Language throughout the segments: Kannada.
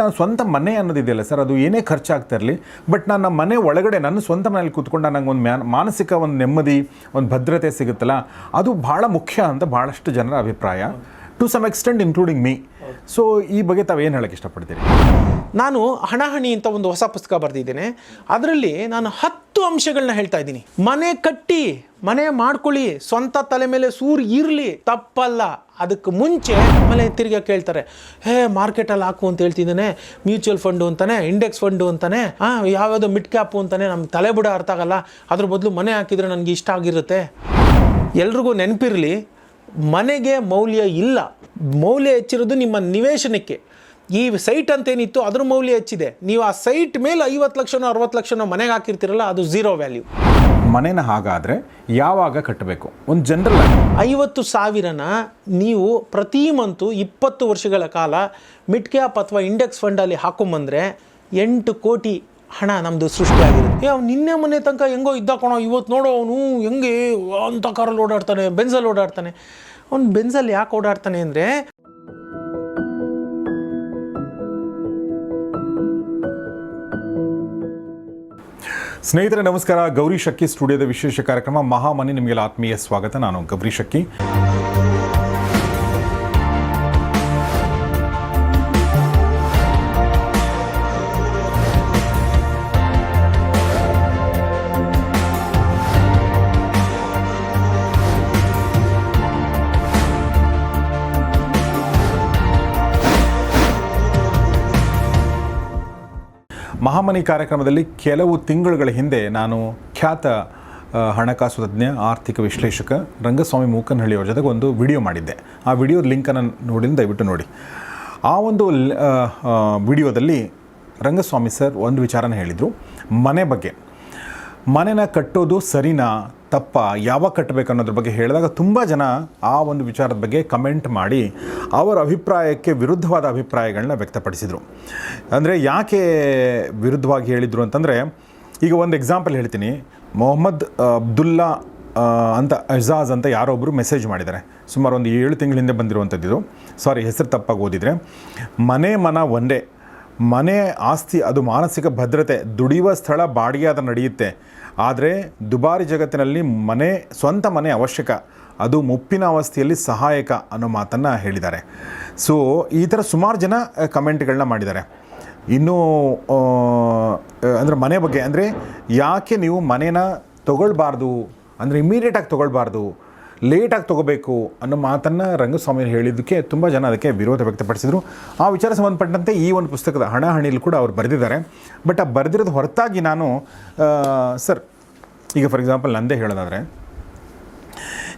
ನಾನು ಸ್ವಂತ ಮನೆ ಅನ್ನೋದಿದೆಯಲ್ಲ ಸರ್, ಅದು ಏನೇ ಖರ್ಚಾಗ್ತಾ ಇರಲಿ ಬಟ್ ನನ್ನ ಮನೆ ಒಳಗಡೆ ನನ್ನ ಸ್ವಂತ ಮನೇಲಿ ಕೂತ್ಕೊಂಡು ನಂಗೆ ಒಂದು ಮ್ಯಾನ್ ಮಾನಸಿಕ ಒಂದು ನೆಮ್ಮದಿ, ಒಂದು ಭದ್ರತೆ ಸಿಗುತ್ತಲ್ಲ, ಅದು ಭಾಳ ಮುಖ್ಯ ಅಂತ ಭಾಳಷ್ಟು ಜನರ ಅಭಿಪ್ರಾಯ to some extent including me so ಈ ಬಗ್ಗೆ ತಾವೇನು ಹೇಳೋಕ್ಕೆ ಇಷ್ಟಪಡ್ತೀರಿ? ನಾನು ಹಣಹಣಿ ಅಂತ ಒಂದು ಹೊಸ ಪುಸ್ತಕ ಬರೆದಿದ್ದೇನೆ. ಅದರಲ್ಲಿ ನಾನು ಹತ್ತು ಅಂಶಗಳನ್ನ ಹೇಳ್ತಾ ಇದ್ದೀನಿ. ಮನೆ ಕಟ್ಟಿ, ಮನೆ ಮಾಡ್ಕೊಳ್ಳಿ, ಸ್ವಂತ ತಲೆ ಮೇಲೆ ಸೂರ್ ಇರಲಿ, ತಪ್ಪಲ್ಲ. ಅದಕ್ಕೆ ಮುಂಚೆ ಆಮೇಲೆ ತಿರ್ಗಿ ಕೇಳ್ತಾರೆ, ಹೇ, ಮಾರ್ಕೆಟಲ್ಲಿ ಹಾಕು ಅಂತ ಹೇಳ್ತಿದ್ದಾನೆ, ಮ್ಯೂಚುವಲ್ ಫಂಡು ಅಂತಾನೆ, ಇಂಡೆಕ್ಸ್ ಫಂಡು ಅಂತಾನೆ ಹಾಂ ಯಾವ್ಯಾವುದೋ ಮಿಡ್ ಕ್ಯಾಪು ಅಂತಾನೆ ನಮ್ಮ ತಲೆ ಬುಡ ಅರ್ಥ ಆಗಲ್ಲ, ಅದ್ರ ಬದಲು ಮನೆ ಹಾಕಿದ್ರೆ ನನಗೆ ಇಷ್ಟ ಆಗಿರುತ್ತೆ. ಎಲ್ರಿಗೂ ನೆನಪಿರಲಿ, ಮನೆಗೆ ಮೌಲ್ಯ ಇಲ್ಲ. ಮೌಲ್ಯ ಹೆಚ್ಚಿರೋದು ನಿಮ್ಮ ನಿವೇಶನಕ್ಕೆ. ಈ ಸೈಟ್ ಅಂತೇನಿತ್ತು ಅದ್ರ ಮೌಲ್ಯ ಹೆಚ್ಚಿದೆ. ನೀವು ಆ ಸೈಟ್ ಮೇಲೆ ಐವತ್ತು ಲಕ್ಷನೋ ಅರವತ್ತು ಲಕ್ಷನೋ ಮನೆಗೆ ಹಾಕಿರ್ತೀರಲ್ಲ ಅದು ಝೀರೋ ವ್ಯಾಲ್ಯೂ. ಮನೇನ ಹಾಗಾದರೆ ಯಾವಾಗ ಕಟ್ಟಬೇಕು? ಒಂದು ಜನರಲ್ ಐವತ್ತು ಸಾವಿರನ ನೀವು ಪ್ರತಿ ಮಂತು ಇಪ್ಪತ್ತು ವರ್ಷಗಳ ಕಾಲ ಮಿಡ್ ಕ್ಯಾಪ್ ಅಥವಾ ಇಂಡೆಕ್ಸ್ ಫಂಡಲ್ಲಿ ಹಾಕೊಂಬಂದ್ರೆ ಎಂಟು ಕೋಟಿ ಹಣ ನಮ್ಮದು ಸೃಷ್ಟಿಯಾಗಿರುತ್ತೆ. ಏ ಅವ್ನು ನಿನ್ನೆ ಮೊನ್ನೆ ತನಕ ಹೆಂಗೋ ಇದ್ದ ಕಣೋ ಇವತ್ತು ನೋಡೋ ಅವನು ಹೆಂಗೆ ಅಂತ ಕಾರಲ್ಲಿ ಓಡಾಡ್ತಾನೆ ಬೆನ್ಸಲ್ಲಿ ಓಡಾಡ್ತಾನೆ. ಅವ್ನು ಬೆನ್ಸಲ್ಲಿ ಯಾಕೆ ಓಡಾಡ್ತಾನೆ ಅಂದರೆ ಸ್ನೇಹಿತರೆ ನಮಸ್ಕಾರ. ಗೌರಿ ಶಕ್ಕಿ ಸ್ಟುಡಿಯೋದ ವಿಶೇಷ ಕಾರ್ಯಕ್ರಮ ಮಹಾಮನಿ. ನಿಮಗೆಲ್ಲ ಆತ್ಮೀಯ ಸ್ವಾಗತ. ನಾನು ಗೌರಿ ಶಕ್ಕಿ ಮಹಾಮನಿ ಕಾರ್ಯಕ್ರಮದಲ್ಲಿ ಕೆಲವು ತಿಂಗಳುಗಳ ಹಿಂದೆ ನಾನು ಖ್ಯಾತ ಹಣಕಾಸು ತಜ್ಞ, ಆರ್ಥಿಕ ವಿಶ್ಲೇಷಕ ರಂಗಸ್ವಾಮಿ ಮೂಕನಹಳ್ಳಿ ಅವರ ಜೊತೆಗೆ ಒಂದು ವಿಡಿಯೋ ಮಾಡಿದ್ದೆ. ಆ ವಿಡಿಯೋ ಲಿಂಕನ್ನು ನೋಡಿ, ದಯವಿಟ್ಟು ನೋಡಿ. ಆ ಒಂದು ವಿಡಿಯೋದಲ್ಲಿ ರಂಗಸ್ವಾಮಿ ಸರ್ ಒಂದು ವಿಚಾರನ ಹೇಳಿದರು. ಮನೆ ಬಗ್ಗೆ. ಮನೆನ ಕಟ್ಟೋದು ಸರಿನಾ? ತಪ್ಪ ಯಾವಾಗ ಕಟ್ಟಬೇಕು ಅನ್ನೋದ್ರ ಬಗ್ಗೆ ಹೇಳಿದಾಗ ತುಂಬ ಜನ ಆ ಒಂದು ವಿಚಾರದ ಬಗ್ಗೆ ಕಮೆಂಟ್ ಮಾಡಿ ಅವರ ಅಭಿಪ್ರಾಯಕ್ಕೆ ವಿರುದ್ಧವಾದ ಅಭಿಪ್ರಾಯಗಳನ್ನ ವ್ಯಕ್ತಪಡಿಸಿದರು. ಅಂದರೆ ಯಾಕೆ ವಿರುದ್ಧವಾಗಿ ಹೇಳಿದರು ಅಂತಂದರೆ, ಈಗ ಒಂದು ಎಕ್ಸಾಂಪಲ್ ಹೇಳ್ತೀನಿ. ಮೊಹಮ್ಮದ್ ಅಬ್ದುಲ್ಲಾ ಅಂತ ಅಜಾಜ್ ಅಂತ ಯಾರೊಬ್ಬರು ಮೆಸೇಜ್ ಮಾಡಿದ್ದಾರೆ. ಸುಮಾರು ಒಂದು ಏಳು ತಿಂಗಳ ಹಿಂದೆ ಬಂದಿರುವಂಥದ್ದು ಸಾರಿ ಹೆಸರು ತಪ್ಪಾಗಿ ಓದಿದರೆ. ಮನೆ, ಮನ ಒಂದೇ. ಮನೆ ಆಸ್ತಿ, ಅದು ಮಾನಸಿಕ ಭದ್ರತೆ, ದುಡಿಯುವ ಸ್ಥಳ, ಬಾಡಿಗೆ ಅದು ನಡೆಯುತ್ತೆ. ಆದರೆ ದುಬಾರಿ ಜಗತ್ತಿನಲ್ಲಿ ಮನೆ, ಸ್ವಂತ ಮನೆ ಅವಶ್ಯಕ. ಅದು ಮುಪ್ಪಿನ ಅವಸ್ಥೆಯಲ್ಲಿ ಸಹಾಯಕ ಅನ್ನೋ ಮಾತನ್ನು ಹೇಳಿದ್ದಾರೆ. ಸೊ ಈ ಥರ ಸುಮಾರು ಜನ ಕಮೆಂಟ್ಗಳನ್ನ ಮಾಡಿದ್ದಾರೆ. ಇನ್ನೂ ಅಂದರೆ ಮನೆ ಬಗ್ಗೆ, ಅಂದರೆ ಯಾಕೆ ನೀವು ಮನೇನ ತೊಗೊಳ್ಬಾರ್ದು? ಅಂದರೆ ಇಮ್ಮಿಡಿಯೇಟಾಗಿ ತೊಗೊಳ್ಬಾರ್ದು? ಲೇಟಾಗಿ ತೊಗೋಬೇಕು ಅನ್ನೋ ಮಾತನ್ನು ರಂಗಸ್ವಾಮಿ ಹೇಳಿದ್ದಕ್ಕೆ ತುಂಬ ಜನ ಅದಕ್ಕೆ ವಿರೋಧ ವ್ಯಕ್ತಪಡಿಸಿದರು. ಆ ವಿಚಾರ ಸಂಬಂಧಪಟ್ಟಂತೆ ಈ ಒಂದು ಪುಸ್ತಕದ ಹಣ ಹಣಿಯಲ್ಲಿ ಕೂಡ ಅವರು ಬರೆದಿದ್ದಾರೆ. ಬಟ್ ಆ ಬರೆದಿರೋದು ಹೊರತಾಗಿ ನಾನು ಸರ್, ಈಗ ಫಾರ್ ಎಕ್ಸಾಂಪಲ್ ನಂದೇ ಹೇಳೋದಾದರೆ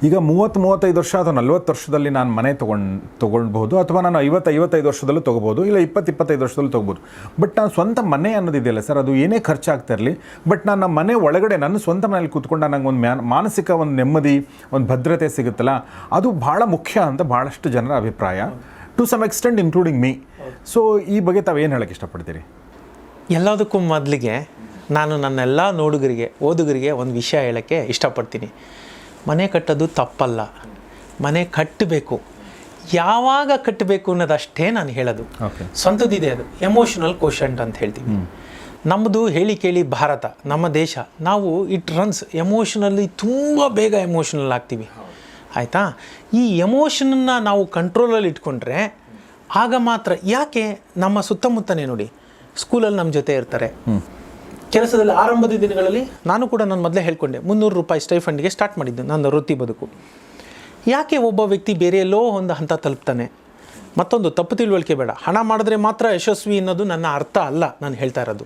ಈಗ ಮೂವತ್ತು ಮೂವತ್ತೈದು ವರ್ಷ ಅಥವಾ ನಲ್ವತ್ತು ವರ್ಷದಲ್ಲಿ ನಾನು ಮನೆ ತೊಗೊಂಡು ತೊಗೊಳ್ಬೋದು ಅಥವಾ ನಾನು ಐವತ್ತು, ಐವತ್ತೈದು ವರ್ಷದಲ್ಲೂ ತೊಗೋಬೋದು ಇಲ್ಲ ಇಪ್ಪತ್ತು, ಇಪ್ಪತ್ತೈದು ವರ್ಷದಲ್ಲೂ ತೊಗೋಬೋದು ಬಟ್ ನಾನು ಸ್ವಂತ ಮನೆ ಅನ್ನೋದಿದೆಯಲ್ಲ ಸರ್, ಅದು ಏನೇ ಖರ್ಚಾಗ್ತಾ ಇರಲಿ ಬಟ್ ನಮ್ಮ ಮನೆ ಒಳಗಡೆ ನನ್ನ ಸ್ವಂತ ಮನೇಲಿ ಕೂತ್ಕೊಂಡ ನಂಗೆ ಒಂದು ಮ್ಯಾನ್ ಮಾನಸಿಕ ಒಂದು ನೆಮ್ಮದಿ, ಒಂದು ಭದ್ರತೆ ಸಿಗುತ್ತಲ್ಲ, ಅದು ಭಾಳ ಮುಖ್ಯ ಅಂತ ಭಾಳಷ್ಟು ಜನರ ಅಭಿಪ್ರಾಯ to some extent including me so ಈ ಬಗ್ಗೆ ತಾವೇನು ಹೇಳಕ್ಕೆ ಇಷ್ಟಪಡ್ತೀರಿ? ಎಲ್ಲದಕ್ಕೂ ಮೊದಲಿಗೆ ನಾನು ನನ್ನೆಲ್ಲ ನೋಡುಗರಿಗೆ, ಓದುಗರಿಗೆ ಒಂದು ವಿಷಯ ಹೇಳೋಕ್ಕೆ ಇಷ್ಟಪಡ್ತೀನಿ. ಮನೆ ಕಟ್ಟೋದು ತಪ್ಪಲ್ಲ. ಮನೆ ಕಟ್ಟಬೇಕು. ಯಾವಾಗ ಕಟ್ಟಬೇಕು ಅನ್ನೋದಷ್ಟೇ ನಾನು ಹೇಳೋದು. ಸ್ವಂತದಿದೆ ಅದು. ಎಮೋಷನಲ್ ಕೋಶಂಟ್ ಅಂತ ಹೇಳ್ತೀವಿ. ನಮ್ಮದು ಹೇಳಿ ಕೇಳಿ ಭಾರತ ನಮ್ಮ ದೇಶ. ನಾವು ಇಟ್ ರನ್ಸ್ ಎಮೋಷನಲ್ಲಿ ತುಂಬ ಬೇಗ ಎಮೋಷನಲ್ ಆಗ್ತೀವಿ. ಆಯಿತಾ? ಈ ಎಮೋಷನನ್ನು ನಾವು ಕಂಟ್ರೋಲಲ್ಲಿ ಇಟ್ಕೊಂಡ್ರೆ ಆಗ ಮಾತ್ರ ಯಾಕೆ ನಮ್ಮ ಸುತ್ತಮುತ್ತನೇ ನೋಡಿ ಸ್ಕೂಲಲ್ಲಿ ನಮ್ಮ ಜೊತೆ ಇರ್ತಾರೆ. ಕೆಲಸದಲ್ಲಿ ಆರಂಭದ ದಿನಗಳಲ್ಲಿ ನಾನು ಕೂಡ ನಾನು ಮೊದಲೇ ಹೇಳ್ಕೊಂಡೆ ಮುನ್ನೂರು ರೂಪಾಯಿ ಸ್ಟೈಫಂಡ್ಗೆ ಸ್ಟಾರ್ಟ್ ಮಾಡಿದ್ದೆ ನನ್ನ ವೃತ್ತಿ ಬದುಕು. ಯಾಕೆ ಒಬ್ಬ ವ್ಯಕ್ತಿ ಬೇರೆ ಎಲ್ಲೋ ಒಂದು ಹಂತ ತಲುಪ್ತಾನೆ? ಮತ್ತೊಂದು ತಪ್ಪು ತಿಳುವಳಿಕೆ ಬೇಡ. ಹಣ ಮಾಡಿದ್ರೆ ಮಾತ್ರ ಯಶಸ್ವಿ ಅನ್ನೋದು ನನ್ನ ಅರ್ಥ ಅಲ್ಲ ನಾನು ಹೇಳ್ತಾ ಇರೋದು.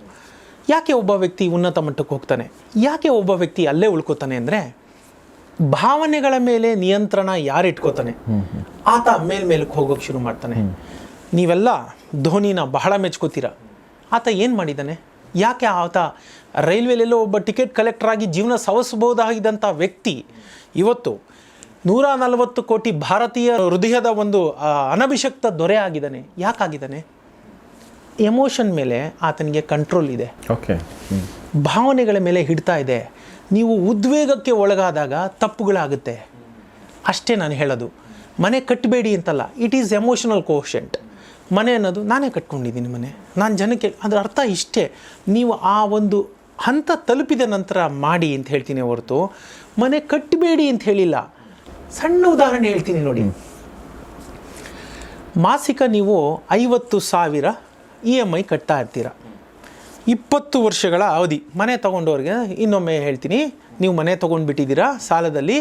ಯಾಕೆ ಒಬ್ಬ ವ್ಯಕ್ತಿ ಉನ್ನತ ಮಟ್ಟಕ್ಕೆ ಹೋಗ್ತಾನೆ? ಯಾಕೆ ಒಬ್ಬ ವ್ಯಕ್ತಿ ಅಲ್ಲೇ ಉಳ್ಕೋತಾನೆ ಅಂದರೆ ಭಾವನೆಗಳ ಮೇಲೆ ನಿಯಂತ್ರಣ ಯಾರು ಇಟ್ಕೋತಾನೆ? ಆತ ಮೇಲ್ಮೇಲಕ್ಕೆ ಹೋಗೋಕೆ ಶುರು ಮಾಡ್ತಾನೆ. ನೀವೆಲ್ಲ ಧೋನಿನ ಬಹಳ ಮೆಚ್ಕೋತೀರ? ಆತ ಏನು ಮಾಡಿದ್ದಾನೆ ಯಾಕೆ ಆತ ರೈಲ್ವೆಲೆಲ್ಲೋ ಒಬ್ಬ ಟಿಕೆಟ್ ಕಲೆಕ್ಟರ್ ಆಗಿ ಜೀವನ ಸವಸಬಹುದಾಗಿದ್ದಂಥ ವ್ಯಕ್ತಿ? ಇವತ್ತು ನೂರ ನಲವತ್ತು ಕೋಟಿ ಭಾರತೀಯ ಹೃದಯದ ಒಂದು ಅನಭಿಷಕ್ತ ದೊರೆ ಆಗಿದ್ದಾನೆ. ಯಾಕಾಗಿದ್ದಾನೆ ಎಮೋಷನ್ ಮೇಲೆ ಆತನಿಗೆ ಕಂಟ್ರೋಲ್ ಇದೆ. ಓಕೆ. ಭಾವನೆಗಳ ಮೇಲೆ ಹಿಡ್ತಾ ಇದೆ. ನೀವು ಉದ್ವೇಗಕ್ಕೆ ಒಳಗಾದಾಗ ತಪ್ಪುಗಳಾಗುತ್ತೆ. ಅಷ್ಟೇ ನಾನು ಹೇಳೋದು. ಮನೆ ಕಟ್ಟಬೇಡಿ ಅಂತಲ್ಲ ಇಟ್ ಈಸ್ ಎಮೋಷನಲ್ ಕೋಶೆಂಟ್ ಮನೆ ಅನ್ನೋದು ನಾನೇ ಕಟ್ಕೊಂಡಿದ್ದೀನಿ ಮನೆ. ನಾನು ಜನಕ್ಕೆ ಅದರ ಅರ್ಥ ಇಷ್ಟೇ. ನೀವು ಆ ಒಂದು ಹಂತ ತಲುಪಿದ ನಂತರ ಮಾಡಿ ಅಂತ ಹೇಳ್ತೀನಿ ಹೊರತು, ಮನೆ ಕಟ್ಟಬೇಡಿ ಅಂತ ಹೇಳಿಲ್ಲ. ಸಣ್ಣ ಉದಾಹರಣೆ ಹೇಳ್ತೀನಿ ನೋಡಿ. ಮಾಸಿಕ ನೀವು ಐವತ್ತು ಸಾವಿರ ಇ ಎಂ ಐ ಕಟ್ತಾ ಇರ್ತೀರ. ಇಪ್ಪತ್ತು ವರ್ಷಗಳ ಅವಧಿ. ಮನೆ ತೊಗೊಂಡವ್ರಿಗೆ ಇನ್ನೊಮ್ಮೆ ಹೇಳ್ತೀನಿ, ನೀವು ಮನೆ ತೊಗೊಂಡ್ಬಿಟ್ಟಿದ್ದೀರಾ, ಸಾಲದಲ್ಲಿ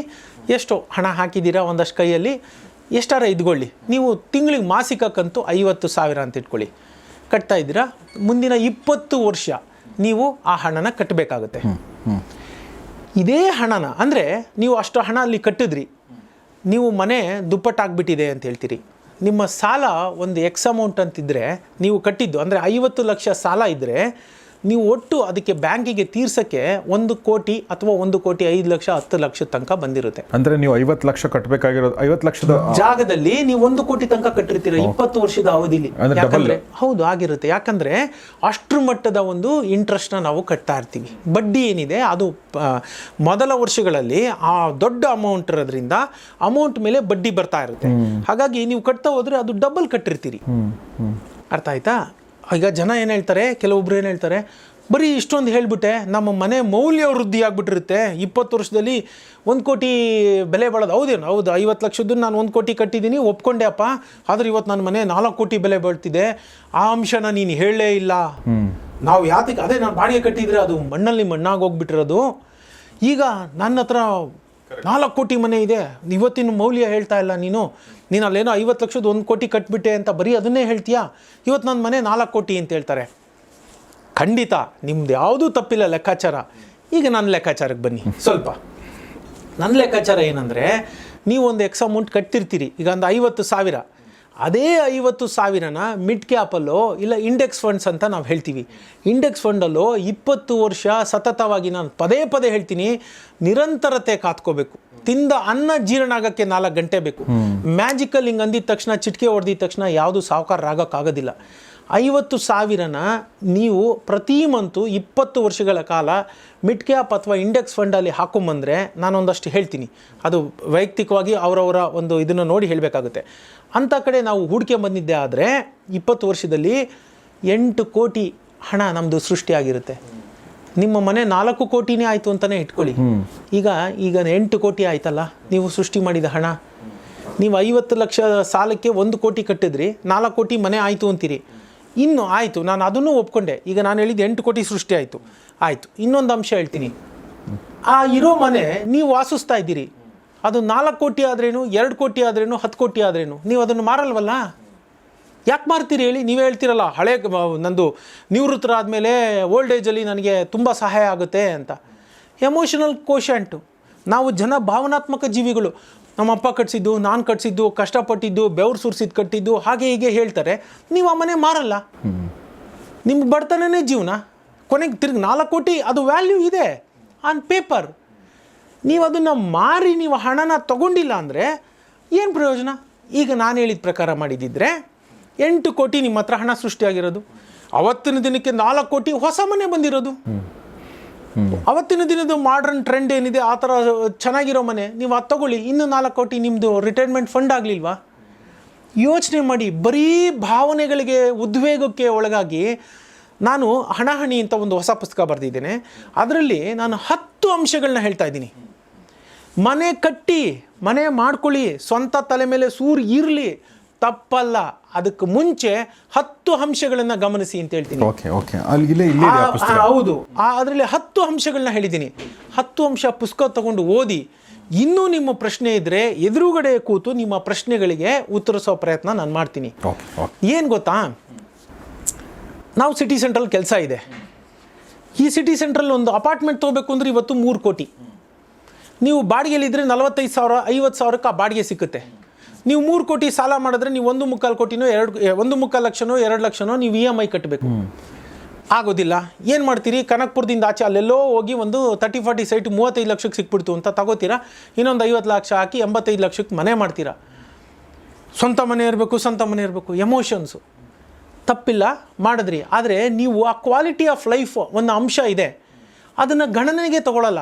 ಎಷ್ಟು ಹಣ ಹಾಕಿದ್ದೀರಾ ಒಂದಷ್ಟು ಕೈಯಲ್ಲಿ. ಎಷ್ಟಾರ ಇದ್ಕೊಳ್ಳಿ. ನೀವು ತಿಂಗಳಿಗೆ ಮಾಸಿಕ ಕಂತು ಐವತ್ತು ಸಾವಿರ ಅಂತ ಇಟ್ಕೊಳ್ಳಿ. ಕಟ್ತಾ ಇದ್ದೀರಾ? ಮುಂದಿನ ಇಪ್ಪತ್ತು ವರ್ಷ ನೀವು ಆ ಹಣನ ಕಟ್ಟಬೇಕಾಗುತ್ತೆ ಇದೇ ಹಣನ ಅಂದರೆ ನೀವು ಅಷ್ಟು ಹಣ ಅಲ್ಲಿ ಕಟ್ಟಿದ್ರಿ. ನೀವು ಮನೆ ದುಪ್ಪಟ್ಟಾಗ್ಬಿಟ್ಟಿದೆ ಅಂತ ಹೇಳ್ತೀರಿ. ನಿಮ್ಮ ಸಾಲ ಒಂದು ಎಕ್ಸ್ ಅಮೌಂಟ್ ಅಂತಿದ್ದರೆ ನೀವು ಕಟ್ಟಿದ್ದು ಅಂದರೆ ಐವತ್ತು ಲಕ್ಷ ಸಾಲ ಇದ್ದರೆ ನೀವು ಒಟ್ಟು ಅದಕ್ಕೆ ಬ್ಯಾಂಕಿಗೆ ತೀರ್ಸಕ್ಕೆ ಒಂದು ಕೋಟಿ ಅಥವಾ ಒಂದು ಕೋಟಿ ಐದು ಲಕ್ಷ ಹತ್ತು ಲಕ್ಷ ತನಕ ಬಂದಿರುತ್ತೆ. ಅಂದ್ರೆ ನೀವು ಐವತ್ತು ಲಕ್ಷ ಕಟ್ಟಬೇಕಾಗಿರೋದು ಐವತ್ತು ಲಕ್ಷದ ಜಾಗದಲ್ಲಿ ನೀವು ಒಂದು ಕೋಟಿ ತನಕ ಕಟ್ಟಿರ್ತೀರ ಇಪ್ಪತ್ತು ವರ್ಷದ ಅವಧಿಲಿ. ಯಾಕಂದ್ರೆ ಹೌದು ಆಗಿರುತ್ತೆ. ಯಾಕಂದ್ರೆ ಅಷ್ಟ್ರ ಮಟ್ಟದ ಒಂದು ಇಂಟ್ರೆಸ್ಟ್ನ ನಾವು ಕಟ್ತಾ ಇರ್ತೀವಿ. ಬಡ್ಡಿ ಏನಿದೆ ಅದು ಮೊದಲ ವರ್ಷಗಳಲ್ಲಿ ಆ ದೊಡ್ಡ ಅಮೌಂಟ್ ಇರೋದ್ರಿಂದ ಅಮೌಂಟ್ ಮೇಲೆ ಬಡ್ಡಿ ಬರ್ತಾ ಇರುತ್ತೆ. ಹಾಗಾಗಿ ನೀವು ಕಟ್ತಾ ಹೋದ್ರೆ ಅದು ಡಬಲ್ ಕಟ್ಟಿರ್ತೀರಿ. ಅರ್ಥ ಆಯ್ತಾ? ಈಗ ಜನ ಏನು ಹೇಳ್ತಾರೆ ಕೆಲವೊಬ್ರು ಏನು ಹೇಳ್ತಾರೆ ಬರೀ ಇಷ್ಟೊಂದು ಹೇಳಿಬಿಟ್ಟೆ ನಮ್ಮ ಮನೆ ಮೌಲ್ಯ ವೃದ್ಧಿ ಆಗಿಬಿಟ್ಟಿರುತ್ತೆ ಇಪ್ಪತ್ತು ವರ್ಷದಲ್ಲಿ ಒಂದು ಕೋಟಿ ಬೆಲೆ ಬಾಳೋದು. ಹೌದೇನು? ಹೌದು ಐವತ್ತು ಲಕ್ಷದ್ದು ನಾನು ಒಂದು ಕೋಟಿ ಕಟ್ಟಿದ್ದೀನಿ ಒಪ್ಕೊಂಡೆ ಅಪ್ಪ ಆದರೆ ಇವತ್ತು ನನ್ನ ಮನೆ ನಾಲ್ಕು ಕೋಟಿ ಬೆಲೆ ಬಾಳ್ತಿದೆ ಆ ಅಂಶನ ನೀನು ಹೇಳಲೇ ಇಲ್ಲ. ನಾವು ಯಾತಕ್ಕೆ ಅದೇ ನಾನು ಬಾಡಿಗೆ ಕಟ್ಟಿದ್ರೆ ಅದು ಮಣ್ಣಲ್ಲಿ ಮಣ್ಣಾಗಿ ಹೋಗ್ಬಿಟ್ಟಿರೋದು. ಈಗ ನನ್ನ ಹತ್ರ ನಾಲ್ಕು ಕೋಟಿ ಮನೆ ಇದೆ. ಇವತ್ತಿನ ಮೌಲ್ಯ ಹೇಳ್ತಾ ಇಲ್ಲ ನೀನು. ನೀನು ಅಲ್ಲೇನೋ ಐವತ್ತು ಲಕ್ಷದ ಒಂದು ಕೋಟಿ ಕಟ್ಬಿಟ್ಟೆ ಅಂತ ಬರೀ ಅದನ್ನೇ ಹೇಳ್ತೀಯಾ? ಇವತ್ತು ನನ್ನ ಮನೆ ನಾಲ್ಕು ಕೋಟಿ ಅಂತ ಹೇಳ್ತಾರೆ. ಖಂಡಿತ, ನಿಮ್ದು ಯಾವುದೂ ತಪ್ಪಿಲ್ಲ ಲೆಕ್ಕಾಚಾರ. ಈಗ ನನ್ನ ಲೆಕ್ಕಾಚಾರಕ್ಕೆ ಬನ್ನಿ. ಸ್ವಲ್ಪ. ನನ್ನ ಲೆಕ್ಕಾಚಾರ ಏನಂದರೆ ನೀವು ಒಂದು ಎಕ್ಸ್ ಅಮೌಂಟ್ ಕಟ್ತಿರ್ತೀರಿ. ಈಗ ಒಂದು ಐವತ್ತು ಸಾವಿರ. ಅದೇ ಐವತ್ತು ಸಾವಿರನ ಮಿಡ್ ಕ್ಯಾಪಲ್ಲೋ ಇಲ್ಲ ಇಂಡೆಕ್ಸ್ ಫಂಡ್ಸ್ ಅಂತ ನಾವು ಹೇಳ್ತೀವಿ. ಇಂಡೆಕ್ಸ್ ಫಂಡಲ್ಲೋ ಇಪ್ಪತ್ತು ವರ್ಷ ಸತತವಾಗಿ ನಾನು ಪದೇ ಪದೇ ಹೇಳ್ತೀನಿ ನಿರಂತರತೆ ಕಾತ್ಕೋಬೇಕು. ತಿಂದ ಅನ್ನ ಜೀರ್ಣ ಆಗೋಕ್ಕೆ ನಾಲ್ಕು ಗಂಟೆ ಬೇಕು. ಮ್ಯಾಜಿಕಲ್ ಹಿಂಗೆ ಅಂದಿದ ತಕ್ಷಣ ಚಿಟಿಕೆ ಹೊಡೆದಿದ ತಕ್ಷಣ ಯಾವುದು ಸಾವುಕಾರರಾಗೋಕ್ಕಾಗೋದಿಲ್ಲ ಐವತ್ತು ಸಾವಿರನ ನೀವು ಪ್ರತಿ ಮಂತು ಇಪ್ಪತ್ತು ವರ್ಷಗಳ ಕಾಲ ಮಿಡ್ ಕ್ಯಾಪ್ ಅಥವಾ ಇಂಡೆಕ್ಸ್ ಫಂಡಲ್ಲಿ ಹಾಕೊಂಬಂದರೆ ನಾನೊಂದಷ್ಟು ಹೇಳ್ತೀನಿ. ಅದು ವೈಯಕ್ತಿಕವಾಗಿ ಅವರವರ ಒಂದು ಇದನ್ನು ನೋಡಿ ಹೇಳಬೇಕಾಗುತ್ತೆ. ಅಂಥ ಕಡೆ ನಾವು ಹೂಡಿಕೆ ಬಂದಿದ್ದೆ ಆದರೆ ಇಪ್ಪತ್ತು ವರ್ಷದಲ್ಲಿ ಎಂಟು ಕೋಟಿ ಹಣ ನಮ್ಮದು ಸೃಷ್ಟಿಯಾಗಿರುತ್ತೆ. ನಿಮ್ಮ ಮನೆ ನಾಲ್ಕು ಕೋಟಿನೇ ಆಯಿತು ಅಂತಲೇ ಇಟ್ಕೊಳ್ಳಿ. ಈಗ ಈಗ ಎಂಟು ಕೋಟಿ ಆಯ್ತಲ್ಲ ನೀವು ಸೃಷ್ಟಿ ಮಾಡಿದ ಹಣ. ನೀವು ಐವತ್ತು ಲಕ್ಷ ಸಾಲಕ್ಕೆ ಒಂದು ಕೋಟಿ ಕಟ್ಟಿದ್ರಿ ನಾಲ್ಕು ಕೋಟಿ ಮನೆ ಆಯಿತು ಅಂತೀರಿ. ಇನ್ನು ಆಯಿತು, ನಾನು ಅದನ್ನು ಒಪ್ಕೊಂಡೆ. ಈಗ ನಾನು ಹೇಳಿದ್ದು ಎಂಟು ಕೋಟಿ ಸೃಷ್ಟಿ ಆಯಿತು. ಆಯಿತು, ಇನ್ನೊಂದು ಅಂಶ ಹೇಳ್ತೀನಿ. ಆ ಇರೋ ಮನೆ ನೀವು ವಾಸಿಸ್ತಾ ಇದ್ದೀರಿ. ಅದು ನಾಲ್ಕು ಕೋಟಿ ಆದ್ರೇನು, ಎರಡು ಕೋಟಿ ಆದ್ರೇನು, ಹತ್ತು ಕೋಟಿ ಆದ್ರೇನು? ನೀವು ಅದನ್ನು ಮಾರಲ್ವಲ್ಲ? ಯಾಕೆ ಮಾರ್ತೀರಿ ಹೇಳಿ? ನೀವೇ ಹೇಳ್ತೀರಲ್ಲ, ಹಳೆ ನಂದು ನಂದು ನಿವೃತ್ತರಾದಮೇಲೆ ಓಲ್ಡ್ ಏಜಲ್ಲಿ ನನಗೆ ತುಂಬ ಸಹಾಯ ಆಗುತ್ತೆ ಅಂತ. ಎಮೋಷನಲ್ ಕೋಶಂಟು ನಾವು ಜನ ಭಾವನಾತ್ಮಕ ಜೀವಿಗಳು. ನಮ್ಮ ಅಪ್ಪ ಕಟ್ಸಿದ್ದು, ನಾನು ಕಟ್ಸಿದ್ದು, ಕಷ್ಟಪಟ್ಟಿದ್ದು, ಬೆವ್ರು ಸುರಿಸಿದ್ದು ಕಟ್ಟಿದ್ದು ಹಾಗೆ ಹೀಗೆ ಹೇಳ್ತಾರೆ. ನೀವು ಆ ಮನೆ ಮಾರಲ್ಲ. ನಿಮ್ಮ ಬಡತನನೇ ಜೀವನ. ಕೊನೆಗೆ ತಿರ್ಗಿ ನಾಲ್ಕು ಕೋಟಿ, ಅದು ವ್ಯಾಲ್ಯೂ ಇದೆ. ಆನ್ ಪೇಪರ್ ನೀವು ಅದನ್ನು ಮಾರಿ, ನೀವು ಹಣನ ತಗೊಂಡಿಲ್ಲ ಅಂದರೆ ಏನು ಪ್ರಯೋಜನ? ಈಗ ನಾನು ಹೇಳಿದ ಪ್ರಕಾರ ಮಾಡಿದ್ದಿದ್ರೆ ಎಂಟು ಕೋಟಿ ನಿಮ್ಮ ಹತ್ರ ಹಣ ಸೃಷ್ಟಿಯಾಗಿರೋದು. ಅವತ್ತಿನ ದಿನಕ್ಕೆ ನಾಲ್ಕು ಕೋಟಿ ಹೊಸ ಮನೆ ಬಂದಿರೋದು. ಅವತ್ತಿನ ದಿನದ ಮಾಡರ್ನ್ ಟ್ರೆಂಡ್ ಏನಿದೆ, ಆ ಥರ ಚೆನ್ನಾಗಿರೋ ಮನೆ, ನೀವು ಅದು ತಗೊಳ್ಳಿ. ಇನ್ನು ನಾಲ್ಕು ಕೋಟಿ ನಿಮ್ಮದು ರಿಟೈರ್ಮೆಂಟ್ ಫಂಡ್ ಆಗಲಿಲ್ವಾ? ಯೋಚನೆ ಮಾಡಿ, ಬರೀ ಭಾವನೆಗಳಿಗೆ ಉದ್ವೇಗಕ್ಕೆ ಒಳಗಾಗಿ ನಾನು ಹಣಹಣಿ ಅಂತ ಒಂದು ಹೊಸ ಪುಸ್ತಕ ಬರೆದಿದ್ದೇನೆ. ಅದರಲ್ಲಿ ನಾನು ಹತ್ತು ಅಂಶಗಳನ್ನ ಹೇಳ್ತಾ ಇದ್ದೀನಿ. ಮನೆ ಕಟ್ಟಿ, ಮನೆ ಮಾಡ್ಕೊಳ್ಳಿ, ಸ್ವಂತ ತಲೆ ಮೇಲೆ ಸೂರು ಇರಲಿ ತಪ್ಪಲ್ಲ. ಅದಕ್ಕೆ ಮುಂಚೆ ಹತ್ತು ಅಂಶಗಳನ್ನು ಗಮನಿಸಿ ಅಂತ ಹೇಳ್ತೀನಿ. Okay okay. ಅಲ್ಲಿ ಹೌದು. ಅದರಲ್ಲಿ ಹತ್ತು ಅಂಶಗಳನ್ನ ಹೇಳಿದ್ದೀನಿ. ಹತ್ತು ಅಂಶ ಪುಸ್ತಕ ತಗೊಂಡು ಓದಿ ಇನ್ನೂ ನಿಮ್ಮ ಪ್ರಶ್ನೆ ಇದ್ದರೆ ಎದುರುಗಡೆ ಕೂತು ನಿಮ್ಮ ಪ್ರಶ್ನೆಗಳಿಗೆ ಉತ್ತರಿಸೋ ಪ್ರಯತ್ನ ನಾನು ಮಾಡ್ತೀನಿ. ಏನು ಗೊತ್ತಾ? ನಾವು ಸಿಟಿ ಸೆಂಟ್ರಲ್ ಕೆಲಸ ಇದೆ. ಈ ಸಿಟಿ ಸೆಂಟ್ರಲ್ ಒಂದು ಅಪಾರ್ಟ್ಮೆಂಟ್ ತೊಗೋಬೇಕು ಅಂದ್ರೆ ಇವತ್ತು ಮೂರು ಕೋಟಿ. ನೀವು ಬಾಡಿಗೆಲಿದ್ರೆ ನಲವತ್ತೈದು ಸಾವಿರ ಐವತ್ತು ಸಾವಿರಕ್ಕೆ ಆ ಬಾಡಿಗೆ ಸಿಕ್ಕುತ್ತೆ. ನೀವು ಮೂರು ಕೋಟಿ ಸಾಲ ಮಾಡಿದ್ರೆ ನೀವು ಒಂದು ಮುಕ್ಕಾಲು ಕೋಟಿನೋ ಎರಡು ಒಂದು ಮುಕ್ಕಾಲು ಲಕ್ಷನೋ ಎರಡು ಲಕ್ಷನೋ ನೀವು ಇ ಎಂ ಐ ಕಟ್ಟಬೇಕು ಆಗೋದಿಲ್ಲ. ಏನು ಮಾಡ್ತೀರಿ? ಕನಕ್ಪುರದಿಂದ ಆಚೆ ಅಲ್ಲೆಲ್ಲೋ ಹೋಗಿ ಒಂದು ತರ್ಟಿ ಫಾರ್ಟಿ ಸೈಟ್ ಮೂವತ್ತೈದು ಲಕ್ಷಕ್ಕೆ ಸಿಕ್ಬಿಡ್ತು ಅಂತ ತಗೋತೀರಾ? ಇನ್ನೊಂದು ಐವತ್ತು ಲಕ್ಷ ಹಾಕಿ ಎಂಬತ್ತೈದು ಲಕ್ಷಕ್ಕೆ ಮನೆ ಮಾಡ್ತೀರಾ? ಸ್ವಂತ ಮನೆ ಇರಬೇಕು ಸ್ವಂತ ಮನೆ ಇರಬೇಕು. ಎಮೋಷನ್ಸು ತಪ್ಪಿಲ್ಲ ಮಾಡಿದ್ರಿ. ಆದರೆ ನೀವು ಆ ಕ್ವಾಲಿಟಿ ಆಫ್ ಲೈಫ್ ಒಂದು ಅಂಶ ಇದೆ. ಅದನ್ನು ಗಣನೆಗೆ ತಗೊಳ್ಳಲ್ಲ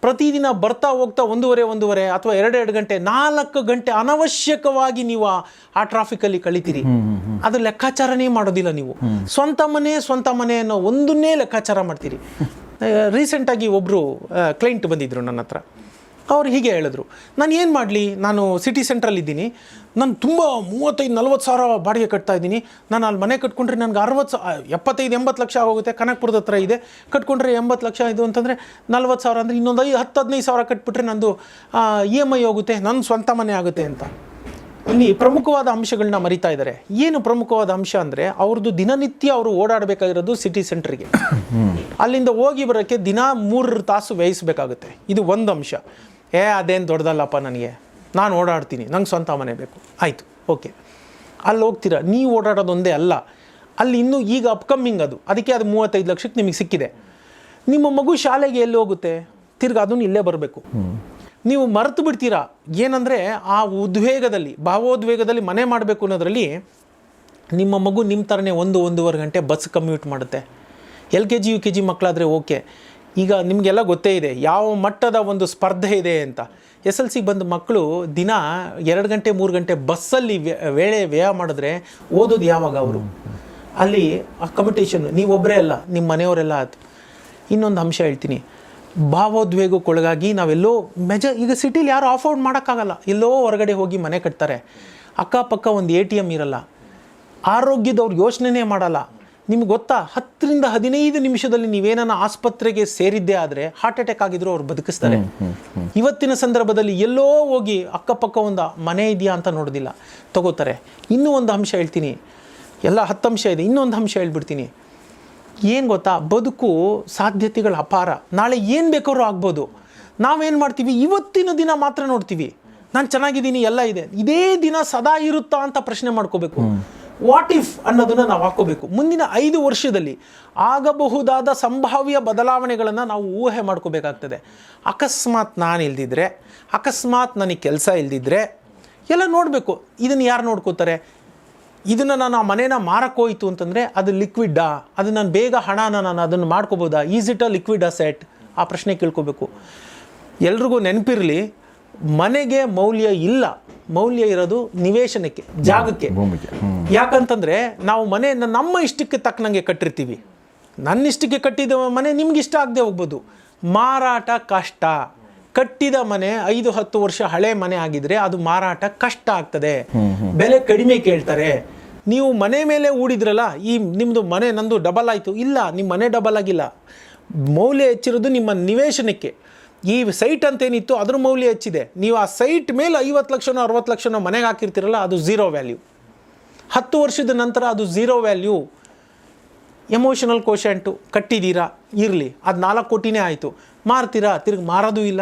ಪ್ರತಿದಿನ ಬರ್ತಾ ಹೋಗ್ತಾ ಒಂದೂವರೆ ಒಂದೂವರೆ ಅಥವಾ ಎರಡೆರಡು ಗಂಟೆ ನಾಲ್ಕು ಗಂಟೆ ಅನವಶ್ಯಕವಾಗಿ ನೀವು ಆ- ಟ್ರಾಫಿಕ್ಕಲ್ಲಿ ಟ್ರಾಫಿಕಲ್ಲಿ ಕಳಿತೀರಿ. ಅದು ಲೆಕ್ಕಾಚಾರನೇ ಮಾಡೋದಿಲ್ಲ ನೀವು. ಸ್ವಂತ ಮನೆ ಸ್ವಂತ ಮನೆ ಅನ್ನೋ ಒಂದನ್ನೇ ಲೆಕ್ಕಾಚಾರ ಮಾಡ್ತೀರಿ. ರೀಸೆಂಟಾಗಿ ಒಬ್ಬರು ಕ್ಲೈಂಟ್ ಬಂದಿದ್ರು ನನ್ನ ಹತ್ರ. ಅವ್ರು ಹೀಗೆ ಹೇಳಿದ್ರು. ನಾನು ಏನು ಮಾಡಲಿ? ನಾನು ಸಿಟಿ ಸೆಂಟ್ರಲ್ಲಿ ಇದ್ದೀನಿ. ನಾನು ತುಂಬ ಮೂವತ್ತೈದು, ನಲ್ವತ್ತು ಸಾವಿರ ಬಾಡಿಗೆ ಕಟ್ತಾ ಇದ್ದೀನಿ. ನಾನು ಅಲ್ಲಿ ಮನೆ ಕಟ್ಕೊಂಡ್ರೆ ನನಗೆ ಅರವತ್ತು ಎಪ್ಪತ್ತೈದು, ಎಂಬತ್ತು ಲಕ್ಷ ಆಗೋಗುತ್ತೆ. ಕನಕಪುರದ ಹತ್ರ ಇದೆ. ಕಟ್ಕೊಂಡ್ರೆ ಎಂಬತ್ತು ಲಕ್ಷ ಇದು ಅಂತಂದರೆ ನಲ್ವತ್ತು ಸಾವಿರ ಅಂದರೆ ಇನ್ನೊಂದು ಐದು, ಹತ್ತು, ಹದಿನೈದು ಸಾವಿರ ಕಟ್ಬಿಟ್ರೆ ನಂದು ಇ ಎಂ ಐ ಹೋಗುತ್ತೆ. ನನ್ನ ಸ್ವಂತ ಮನೆ ಆಗುತ್ತೆ ಅಂತ. ಇಲ್ಲಿ ಪ್ರಮುಖವಾದ ಅಂಶಗಳನ್ನ ಮರಿತಾ ಇದ್ದಾರೆ. ಏನು ಪ್ರಮುಖವಾದ ಅಂಶ ಅಂದರೆ ಅವ್ರದ್ದು ದಿನನಿತ್ಯ ಅವರು ಓಡಾಡಬೇಕಾಗಿರೋದು ಸಿಟಿ ಸೆಂಟ್ರಿಗೆ ಅಲ್ಲಿಂದ ಹೋಗಿ ಬರೋಕ್ಕೆ ದಿನ ಮೂರು ತಾಸು ವ್ಯಯಿಸಬೇಕಾಗುತ್ತೆ. ಇದು ಒಂದು ಅಂಶ ಏ, ಅದೇನು ದೊಡ್ಡದಲ್ಲಪ್ಪ ನನಗೆ. ನಾನು ಓಡಾಡ್ತೀನಿ, ನಂಗೆ ಸ್ವಂತ ಮನೆ ಬೇಕು. ಆಯಿತು, ಓಕೆ. ಅಲ್ಲಿ ಹೋಗ್ತೀರಾ? ನೀವು ಓಡಾಡೋದು ಒಂದೇ ಅಲ್ಲ. ಅಲ್ಲಿ ಇನ್ನೂ ಈಗ ಅಪ್ಕಮ್ಮಿಂಗ್ ಅದು. ಅದಕ್ಕೆ ಅದು ಮೂವತ್ತೈದು ಲಕ್ಷಕ್ಕೆ ನಿಮಗೆ ಸಿಕ್ಕಿದೆ. ನಿಮ್ಮ ಮಗು ಶಾಲೆಗೆ ಎಲ್ಲಿ ಹೋಗುತ್ತೆ? ತಿರ್ಗಿ ಅದನ್ನು ಇಲ್ಲೇ ಬರಬೇಕು. ನೀವು ಮರೆತು ಬಿಡ್ತೀರಾ? ಏನಂದರೆ ಆ ಉದ್ವೇಗದಲ್ಲಿ, ಭಾವೋದ್ವೇಗದಲ್ಲಿ ಮನೆ ಮಾಡಬೇಕು ಅನ್ನೋದರಲ್ಲಿ ನಿಮ್ಮ ಮಗು ನಿಮ್ಮ ಥರನೇ ಒಂದು, ಒಂದೂವರೆ ಗಂಟೆ ಬಸ್ ಕಮ್ಯೂಟ್ ಮಾಡುತ್ತೆ. L K G, U K G ಮಕ್ಕಳಾದರೆ okay. ಈಗ ನಿಮಗೆಲ್ಲ ಗೊತ್ತೇ ಇದೆ, ಯಾವ ಮಟ್ಟದ ಒಂದು ಸ್ಪರ್ಧೆ ಇದೆ ಅಂತ. ಎಸ್ ಎಲ್ ಸಿಗೆ ಬಂದ ಮಕ್ಕಳು ದಿನ ಎರಡು ಗಂಟೆ, ಮೂರು ಗಂಟೆ ಬಸ್ಸಲ್ಲಿ ವೇಳೆ ವ್ಯಯ ಮಾಡಿದ್ರೆ ಓದೋದು ಯಾವಾಗ ಅವರು? ಅಲ್ಲಿ ಆ ಕಾಂಪಿಟೇಷನ್ ನೀವೊಬ್ಬರೇ ಅಲ್ಲ ನಿಮ್ಮ ಮನೆಯವರೆಲ್ಲ ಆಯ್ತು. ಇನ್ನೊಂದು ಅಂಶ ಹೇಳ್ತೀನಿ. ಭಾವೋದ್ವೇಗಕ್ಕೊಳಗಾಗಿ ನಾವೆಲ್ಲೋ ಮೆಜ, ಈಗ ಸಿಟಿಲಿ ಯಾರು ಅಫೋರ್ಡ್ ಮಾಡೋಕ್ಕಾಗಲ್ಲ. ಎಲ್ಲೋ ಹೊರಗಡೆ ಹೋಗಿ ಮನೆ ಕಟ್ತಾರೆ. ಅಕ್ಕಪಕ್ಕ ಒಂದು ಎ ಟಿ ಎಂ ಇರಲ್ಲ. ಆರೋಗ್ಯದವ್ರು ಯೋಚನೆನೇ ಮಾಡಲ್ಲ. ನಿಮ್ಗೆ ಗೊತ್ತಾ? ಹತ್ತರಿಂದ ಹದಿನೈದು ನಿಮಿಷದಲ್ಲಿ ನೀವೇನ ಆಸ್ಪತ್ರೆಗೆ ಸೇರಿದ್ದೇ ಆದರೆ ಹಾರ್ಟ್ ಅಟ್ಯಾಕ್ ಆಗಿದ್ರು ಅವ್ರು ಬದುಕಿಸ್ತಾರೆ. ಇವತ್ತಿನ ಸಂದರ್ಭದಲ್ಲಿ ಎಲ್ಲೋ ಹೋಗಿ ಅಕ್ಕಪಕ್ಕ ಒಂದು ಮನೆ ಇದೆಯಾ ಅಂತ ನೋಡೋದಿಲ್ಲ. ತಗೋತಾರೆ. ಇನ್ನೂ ಒಂದು ಅಂಶ ಹೇಳ್ತೀನಿ. ಎಲ್ಲ ಹತ್ತು ಅಂಶ ಇದೆ. ಇನ್ನೊಂದು ಅಂಶ ಹೇಳ್ಬಿಡ್ತೀನಿ. ಏನು ಗೊತ್ತಾ? ಬದುಕು ಸಾಧ್ಯತೆಗಳ ಅಪಾರ. ನಾಳೆ ಏನು ಬೇಕಾದ್ರೂ ಆಗ್ಬೋದು. ನಾವೇನು ಮಾಡ್ತೀವಿ? ಇವತ್ತಿನ ದಿನ ಮಾತ್ರ ನೋಡ್ತೀವಿ. ನಾನು ಚೆನ್ನಾಗಿದ್ದೀನಿ ಎಲ್ಲ ಇದೆ. ಇದೇ ದಿನ ಸದಾ ಇರುತ್ತಾ ಅಂತ ಪ್ರಶ್ನೆ ಮಾಡ್ಕೋಬೇಕು. ವಾಟ್ ಇಫ್ ಅನ್ನೋದನ್ನು ನಾವು ಹಾಕೋಬೇಕು. ಮುಂದಿನ ಐದು ವರ್ಷದಲ್ಲಿ ಆಗಬಹುದಾದ ಸಂಭಾವ್ಯ ಬದಲಾವಣೆಗಳನ್ನು ನಾವು ಊಹೆ ಮಾಡ್ಕೋಬೇಕಾಗ್ತದೆ. ಅಕಸ್ಮಾತ್ ನಾನು ಇಲ್ದಿದ್ರೆ, ಅಕಸ್ಮಾತ್ ನನಗೆ ಕೆಲಸ ಇಲ್ದಿದ್ರೆ ಎಲ್ಲ ನೋಡಬೇಕು. ಇದನ್ನು ಯಾರು ನೋಡ್ಕೋತಾರೆ? ಇದನ್ನು ನಾನು ಆ ಮನೇನ ಮಾರಕ್ಕೋಯ್ತು ಅಂತಂದರೆ ಅದು ಲಿಕ್ವಿಡ್ಡಾ ಅದು ನಾನು ಬೇಗ ಹಣನ ನಾನು ಅದನ್ನು ಮಾಡ್ಕೋಬೋದಾ is it a liquid asset ಆ ಪ್ರಶ್ನೆ ಕೇಳ್ಕೋಬೇಕು. ಎಲ್ರಿಗೂ ನೆನಪಿರಲಿ, ಮನೆಗೆ ಮೌಲ್ಯ ಇಲ್ಲ. ಮೌಲ್ಯ ಇರೋದು ನಿವೇಶನಕ್ಕೆ ಜಾಗಕ್ಕೆ. ಯಾಕಂತಂದ್ರೆ ನಾವು ಮನೆ ನಮ್ಮ ಇಷ್ಟಕ್ಕೆ ತಕ್ಕನಂಗೆ ಕಟ್ಟಿರ್ತೀವಿ. ನನ್ನ ಇಷ್ಟಕ್ಕೆ ಕಟ್ಟಿದ ಮನೆ ನಿಮ್ಗೆ ಇಷ್ಟ ಆಗದೆ ಹೋಗ್ಬೋದು. ಮಾರಾಟ ಕಷ್ಟ. ಕಟ್ಟಿದ ಮನೆ ಐದು ಹತ್ತು ವರ್ಷ ಹಳೆ ಮನೆ ಆಗಿದ್ರೆ ಅದು ಮಾರಾಟ ಕಷ್ಟ ಆಗ್ತದೆ. ಬೆಲೆ ಕಡಿಮೆ ಕೇಳ್ತಾರೆ. ನೀವು ಮನೆ ಮೇಲೆ ಹೂಡಿದ್ರಲ್ಲ ಈ ನಿಮ್ಮದು ಮನೆ ನಂದು ಡಬಲ್ ಆಯಿತು. ಇಲ್ಲ ನಿಮ್ಮ ಮನೆ ಡಬಲ್ ಆಗಿಲ್ಲ. ಮೌಲ್ಯ ಹೆಚ್ಚಿರೋದು ನಿಮ್ಮ ನಿವೇಶನಕ್ಕೆ. ಈ ಸೈಟ್ ಅಂತೇನಿತ್ತು, ಅದ್ರ ಮೌಲ್ಯ ಹೆಚ್ಚಿದೆ. ನೀವು ಆ ಸೈಟ್ ಮೇಲೆ ಐವತ್ತು ಲಕ್ಷನೋ ಅರವತ್ತು ಲಕ್ಷನೋ ಮನೆಗೆ ಹಾಕಿರ್ತೀರಲ್ಲ, ಅದು ಝೀರೋ ವ್ಯಾಲ್ಯೂ ಹತ್ತು ವರ್ಷದ ನಂತರ ಅದು ಝೀರೋ ವ್ಯಾಲ್ಯೂ ಎಮೋಷನಲ್ ಕೋಶೆಂಟು ಕಟ್ಟಿದ್ದೀರಾ ಇರಲಿ. ಅದು ನಾಲ್ಕು ಕೋಟಿನೇ ಆಯಿತು. ಮಾರ್ತೀರಾ? ತಿರ್ಗಿ ಮಾರೋದೂ ಇಲ್ಲ.